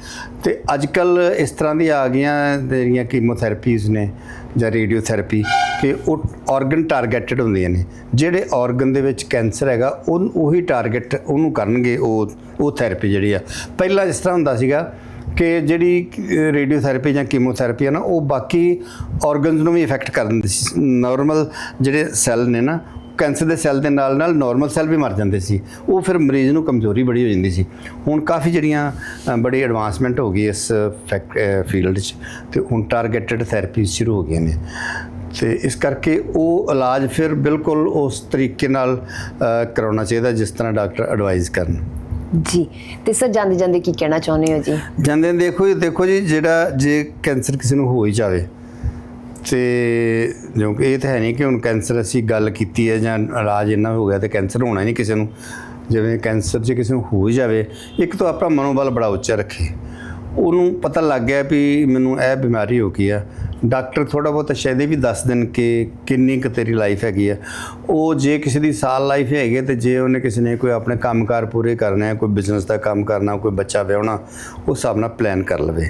ਤੇ ਅੱਜ ਕੱਲ ਇਸ ਤਰ੍ਹਾਂ ਦੀ ਆ ਗਈਆਂ ਜਿਹੜੀਆਂ ਕੀਮੋਥੈਰੇਪੀਜ਼ ਨੇ ਜਾਂ ਰੇਡੀਓਥੈਰੇਪੀ, ਕਿ ਉਹ ਆਰਗਨ ਟਾਰਗੇਟਡ ਹੁੰਦੀਆਂ ਨੇ। ਜਿਹੜੇ ਆਰਗਨ ਦੇ ਵਿੱਚ ਕੈਂਸਰ ਹੈਗਾ ਉਹ ਉਹੀ ਟਾਰਗੇਟ ਉਹਨੂੰ ਕਰਨਗੇ, ਉਹ ਉਹ ਥੈਰੇਪੀ ਜਿਹੜੀ ਆ। ਪਹਿਲਾਂ ਇਸ ਤਰ੍ਹਾਂ ਹੁੰਦਾ ਸੀਗਾ ਕਿ ਜਿਹੜੀ ਰੇਡੀਓਥੈਰੇਪੀ ਜਾਂ ਕੀਮੋਥੈਰੇਪੀ ਹੈ ਨਾ, ਉਹ ਬਾਕੀ ਆਰਗਨਸ ਨੂੰ ਵੀ ਇਫੈਕਟ ਕਰ ਦਿੰਦੀ ਸੀ। ਨਾਰਮਲ ਜਿਹੜੇ ਸੈੱਲ ਨੇ ਨਾ ਕੈਂਸਰ ਦੇ ਸੈੱਲ ਦੇ ਨਾਲ ਨਾਲ ਨਾਰਮਲ ਸੈੱਲ ਵੀ ਮਰ ਜਾਂਦੇ ਸੀ। ਉਹ ਫਿਰ ਮਰੀਜ਼ ਨੂੰ ਕਮਜ਼ੋਰੀ ਬੜੀ ਹੋ ਜਾਂਦੀ ਸੀ। ਹੁਣ ਕਾਫੀ ਜਿਹੜੀਆਂ ਬੜੀ ਐਡਵਾਂਸਮੈਂਟ ਹੋ ਗਈ ਇਸ ਫੀਲਡ 'ਚ। ਤੇ ਹੁਣ ਟਾਰਗੇਟਡ ਥੈਰੇਪੀ ਸ਼ੁਰੂ ਹੋ ਗਈਆਂ ਨੇ। ਤੇ ਇਸ ਕਰਕੇ ਉਹ ਇਲਾਜ ਫਿਰ ਬਿਲਕੁਲ ਉਸ ਤਰੀਕੇ ਨਾਲ ਕਰਾਉਣਾ ਚਾਹੀਦਾ, ਜਿਸ ਤਰ੍ਹਾਂ ਡਾਕਟਰ ਐਡਵਾਈਜ਼ ਕਰਨ। ਜੀ। ਤੇ ਸਰ, ਜਾਂਦੇ ਜਾਂਦੇ ਕੀ ਕਹਿਣਾ ਚਾਹੁੰਦੇ ਹੋ ਜੀ? ਜਾਂਦੇ ਨੇ ਦੇਖੋ ਜੀ ਦੇਖੋ ਜੀ, ਜਿਹੜਾ ਜੇ ਕੈਂਸਰ ਕਿਸੇ ਨੂੰ ਹੋ ਹੀ ਜਾਵੇ, ਤੇ ਜੋ ਕਿ ਇਹ ਤਾਂ ਹੈ ਨਹੀਂ ਕਿ ਹੁਣ ਕੈਂਸਰ ਅਸੀਂ ਗੱਲ ਕੀਤੀ ਹੈ ਜਾਂ ਇਲਾਜ ਇੰਨਾ ਹੋ ਗਿਆ ਤੇ ਕੈਂਸਰ ਹੋਣਾ ਹੀ ਨਹੀਂ ਕਿਸੇ ਨੂੰ। ਜਿਵੇਂ ਕੈਂਸਰ ਜੇ ਕਿਸੇ ਨੂੰ ਹੋ ਹੀ ਜਾਵੇ, ਇੱਕ ਤਾਂ ਆਪਣਾ ਮਨੋਬਲ ਬੜਾ ਉੱਚਾ ਰੱਖੇ। ਉਹਨੂੰ ਪਤਾ ਲੱਗ ਗਿਆ ਵੀ ਮੈਨੂੰ ਇਹ ਬਿਮਾਰੀ ਹੋ ਗਈ ਆ ਡਾਕਟਰ ਥੋੜਾ ਬਹੁਤ ਸ਼ਾਇਦ ਇਹ ਵੀ ਦੱਸ ਦੇਣ ਕਿ ਕਿੰਨੀ ਕੁ ਤੇਰੀ ਲਾਈਫ ਹੈਗੀ ਆ। ਉਹ ਜੇ ਕਿਸੇ ਦੀ ਸਾਲ ਲਾਈਫ ਹੈਗੀ ਹੈ ਤੇ ਜੇ ਉਹਨੇ ਕਿਸੇ ਨੇ ਕੋਈ ਆਪਣੇ ਕੰਮਕਾਰ ਪੂਰੇ ਕਰਨੇ ਆ ਕੋਈ ਬਿਜ਼ਨਸ ਦਾ ਕੰਮ ਕਰਨਾ, ਕੋਈ ਬੱਚਾ ਵਿਆਹਣਾ, ਉਹ ਹਿਸਾਬ ਨਾਲ ਪਲਾਨ ਕਰ ਲਵੇ।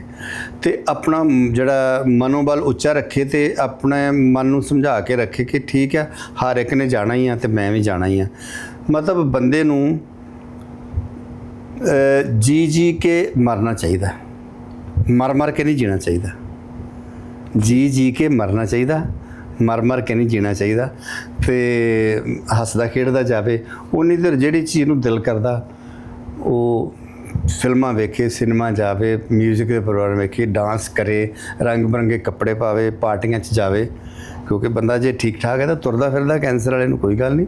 ਤੇ ਆਪਣਾ ਜਿਹੜਾ ਮਨੋਬਲ ਉੱਚਾ ਰੱਖੇ ਤੇ ਆਪਣੇ ਮਨ ਨੂੰ ਸਮਝਾ ਕੇ ਰੱਖੇ ਕਿ ਠੀਕ ਹੈ ਹਰ ਇੱਕ ਨੇ ਜਾਣਾ ਹੀ ਆ ਤੇ ਮੈਂ ਵੀ ਜਾਣਾ ਹੀ ਆ। ਮਤਲਬ ਬੰਦੇ ਨੂੰ ਜੀ ਜੀ ਕੇ ਮਰਨਾ ਚਾਹੀਦਾ। ਮਰ ਮਰ ਕੇ ਨਹੀਂ ਜੀਣਾ ਚਾਹੀਦਾ। ਜੀ ਜੀ ਕੇ ਮਰਨਾ ਚਾਹੀਦਾ, ਮਰ ਮਰ ਕੇ ਨਹੀਂ ਜੀਣਾ ਚਾਹੀਦਾ, ਤੇ ਹੱਸਦਾ ਖੇਡਦਾ ਜਾਵੇ, ਉਨੀ ਦੇਰ ਜਿਹੜੀ ਚੀਜ਼ ਨੂੰ ਦਿਲ ਕਰਦਾ, ਉਹ ਫਿਲਮਾਂ ਵੇਖੇ, ਸਿਨੇਮਾ ਜਾਵੇ 뮤직 ਦੇ ਪ੍ਰੋਗਰਾਮ ਵੇਖੇ ਡਾਂਸ ਕਰੇ, ਰੰਗ ਬਰੰਗੇ ਕੱਪੜੇ ਪਾਵੇ, ਪਾਰਟੀਆਂ 'ਚ ਜਾਵੇ ਕਿਉਂਕਿ ਬੰਦਾ ਜੇ ਠੀਕ ਠਾਕ ਹੈ ਤਾਂ ਤੁਰਦਾ ਫਿਰਦਾ, ਕੈਂਸਰ ਵਾਲੇ ਨੂੰ ਕੋਈ ਗੱਲ ਨਹੀਂ।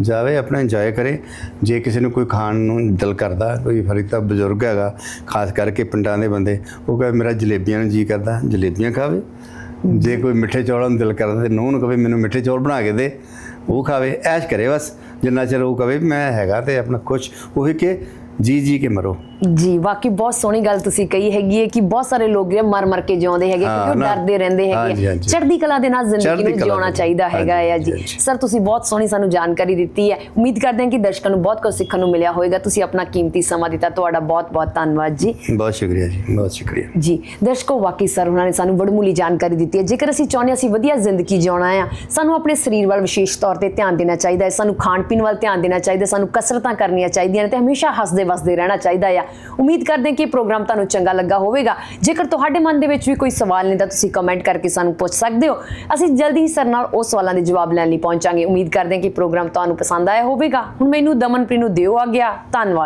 ਜਾਵੇ, ਆਪਣਾ ਇੰਜੋਏ ਕਰੇ। ਜੇ ਕਿਸੇ ਨੂੰ ਕੋਈ ਖਾਣ ਨੂੰ ਦਿਲ ਕਰਦਾ, ਕੋਈ ਫਰੀਦਾ ਬਜ਼ੁਰਗ ਹੈਗਾ, ਖਾਸ ਕਰਕੇ ਪਿੰਡਾਂ ਦੇ ਬੰਦੇ, ਉਹ ਕਹੇ, ਮੇਰਾ ਜਲੇਬੀਆਂ ਨੂੰ ਜੀ ਕਰਦਾ, ਜਲੇਬੀਆਂ ਖਾਵੇ। ਜੇ ਕੋਈ ਮਿੱਠੇ ਚੌਲਾਂ ਨੂੰ ਦਿਲ ਕਰਦਾ ਤੇ ਨੂੰਹ ਨੂੰ ਕਵੇ ਮੈਨੂੰ ਮਿੱਠੇ ਚੌਲ ਬਣਾ ਕੇ ਦੇ। ਉਹ ਖਾਵੇ, ਐਸ਼ ਕਰੇ ਬਸ। ਜਿੰਨਾ ਚਿਰ ਉਹ ਕਵੇ ਮੈਂ ਹੈਗਾ ਤੇ ਆਪਣਾ ਖੁਸ਼। ਉਹੀ ਕਿ, ਜੀ ਜੀ ਕੇ ਮਰੋ। ਜੀ ਵਾਕਈ ਬਹੁਤ ਸੋਹਣੀ ਗੱਲ ਤੁਸੀਂ ਕਹੀ ਹੈਗੀ ਹੈ ਕਿ ਬਹੁਤ ਸਾਰੇ ਲੋਕ ਜਿਹੜੇ ਮਰ ਮਰ ਕੇ ਜਿਉਂਦੇ ਹੈਗੇ ਕਿਉਂਕਿ ਉਹ। ਡਰਦੇ ਰਹਿੰਦੇ ਹੈਗੇ। ਚੜ੍ਹਦੀ ਕਲਾ ਦੇ ਨਾਲ ਜ਼ਿੰਦਗੀ ਨੂੰ ਜਿਉਣਾ ਚਾਹੀਦਾ ਹੈਗਾ ਹੈ ਜੀ। ਸਰ ਤੁਸੀਂ ਬਹੁਤ ਸੋਹਣੀ ਸਾਨੂੰ ਜਾਣਕਾਰੀ ਦਿੱਤੀ ਹੈ। ਉਮੀਦ ਕਰਦੇ ਹਾਂ ਕਿ ਦਰਸ਼ਕਾਂ ਨੂੰ ਬਹੁਤ ਕੁਝ ਸਿੱਖਣ ਨੂੰ ਮਿਲਿਆ ਹੋਵੇਗਾ। ਤੁਸੀਂ ਆਪਣਾ ਕੀਮਤੀ ਸਮਾਂ ਦਿੱਤਾ ਤੁਹਾਡਾ ਬਹੁਤ ਬਹੁਤ ਧੰਨਵਾਦ ਜੀ। ਬਹੁਤ ਸ਼ੁਕਰੀਆ ਜੀ ਬਹੁਤ ਸ਼ੁਕਰੀਆ। ਜੀ ਦਰਸ਼ਕੋ ਵਾਕਈ ਸਰ ਉਹਨਾਂ ਨੇ ਸਾਨੂੰ ਵਡਮੂਲੀ ਜਾਣਕਾਰੀ ਦਿੱਤੀ ਹੈ। ਜੇਕਰ ਅਸੀਂ ਚਾਹੁੰਦੇ ਹਾਂ ਅਸੀਂ ਵਧੀਆ ਜ਼ਿੰਦਗੀ ਜਿਉਣਾ ਆ ਸਾਨੂੰ ਆਪਣੇ ਸਰੀਰ ਵੱਲ ਵਿਸ਼ੇਸ਼ ਤੌਰ ਤੇ ਧਿਆਨ ਦੇਣਾ ਚਾਹੀਦਾ ਹੈ। ਸਾਨੂੰ ਖਾਣ ਪੀਣ ਵੱਲ ਧਿਆਨ ਦੇਣਾ ਚਾਹੀਦਾ ਸਾਨੂੰ ਕਸਰਤਾਂ ਕਰਨੀਆਂ ਚਾਹੀਦੀਆਂ ਨੇ ਤੇ ਹਮੇਸ਼ਾ ਹੱਸਦੇ ਵਸਦੇ ਰਹਿਣਾ ਚਾਹੀਦਾ ਆ। ਉਮੀਦ ਕਰਦੇ ਹਾਂ ਕਿ ਪ੍ਰੋਗਰਾਮ ਤੁਹਾਨੂੰ ਚੰਗਾ ਲੱਗਾ ਹੋਵੇਗਾ। ਜੇਕਰ ਤੁਹਾਡੇ ਮਨ ਦੇ ਵਿੱਚ ਵੀ ਕੋਈ ਸਵਾਲ ਨੇ ਤਾਂ ਤੁਸੀਂ ਕਮੈਂਟ ਕਰਕੇ ਸਾਨੂੰ ਪੁੱਛ ਸਕਦੇ ਹੋ। ਅਸੀਂ ਜਲਦੀ ਹੀ ਸਰ ਨਾਲ ਉਹ ਸਵਾਲਾਂ ਦੇ ਜਵਾਬ ਲੈਣ ਲਈ ਪਹੁੰਚਾਂਗੇ। ਉਮੀਦ ਕਰਦੇ ਹਾਂ ਕਿ ਪ੍ਰੋਗਰਾਮ ਤੁਹਾਨੂੰ ਪਸੰਦ ਆਇਆ ਹੋਵੇਗਾ। ਹੁਣ ਮੈਨੂੰ ਦਮਨਪ੍ਰੀਤ ਨੂੰ ਦਿਓ ਆ ਗਿਆ। ਧੰਨਵਾਦ।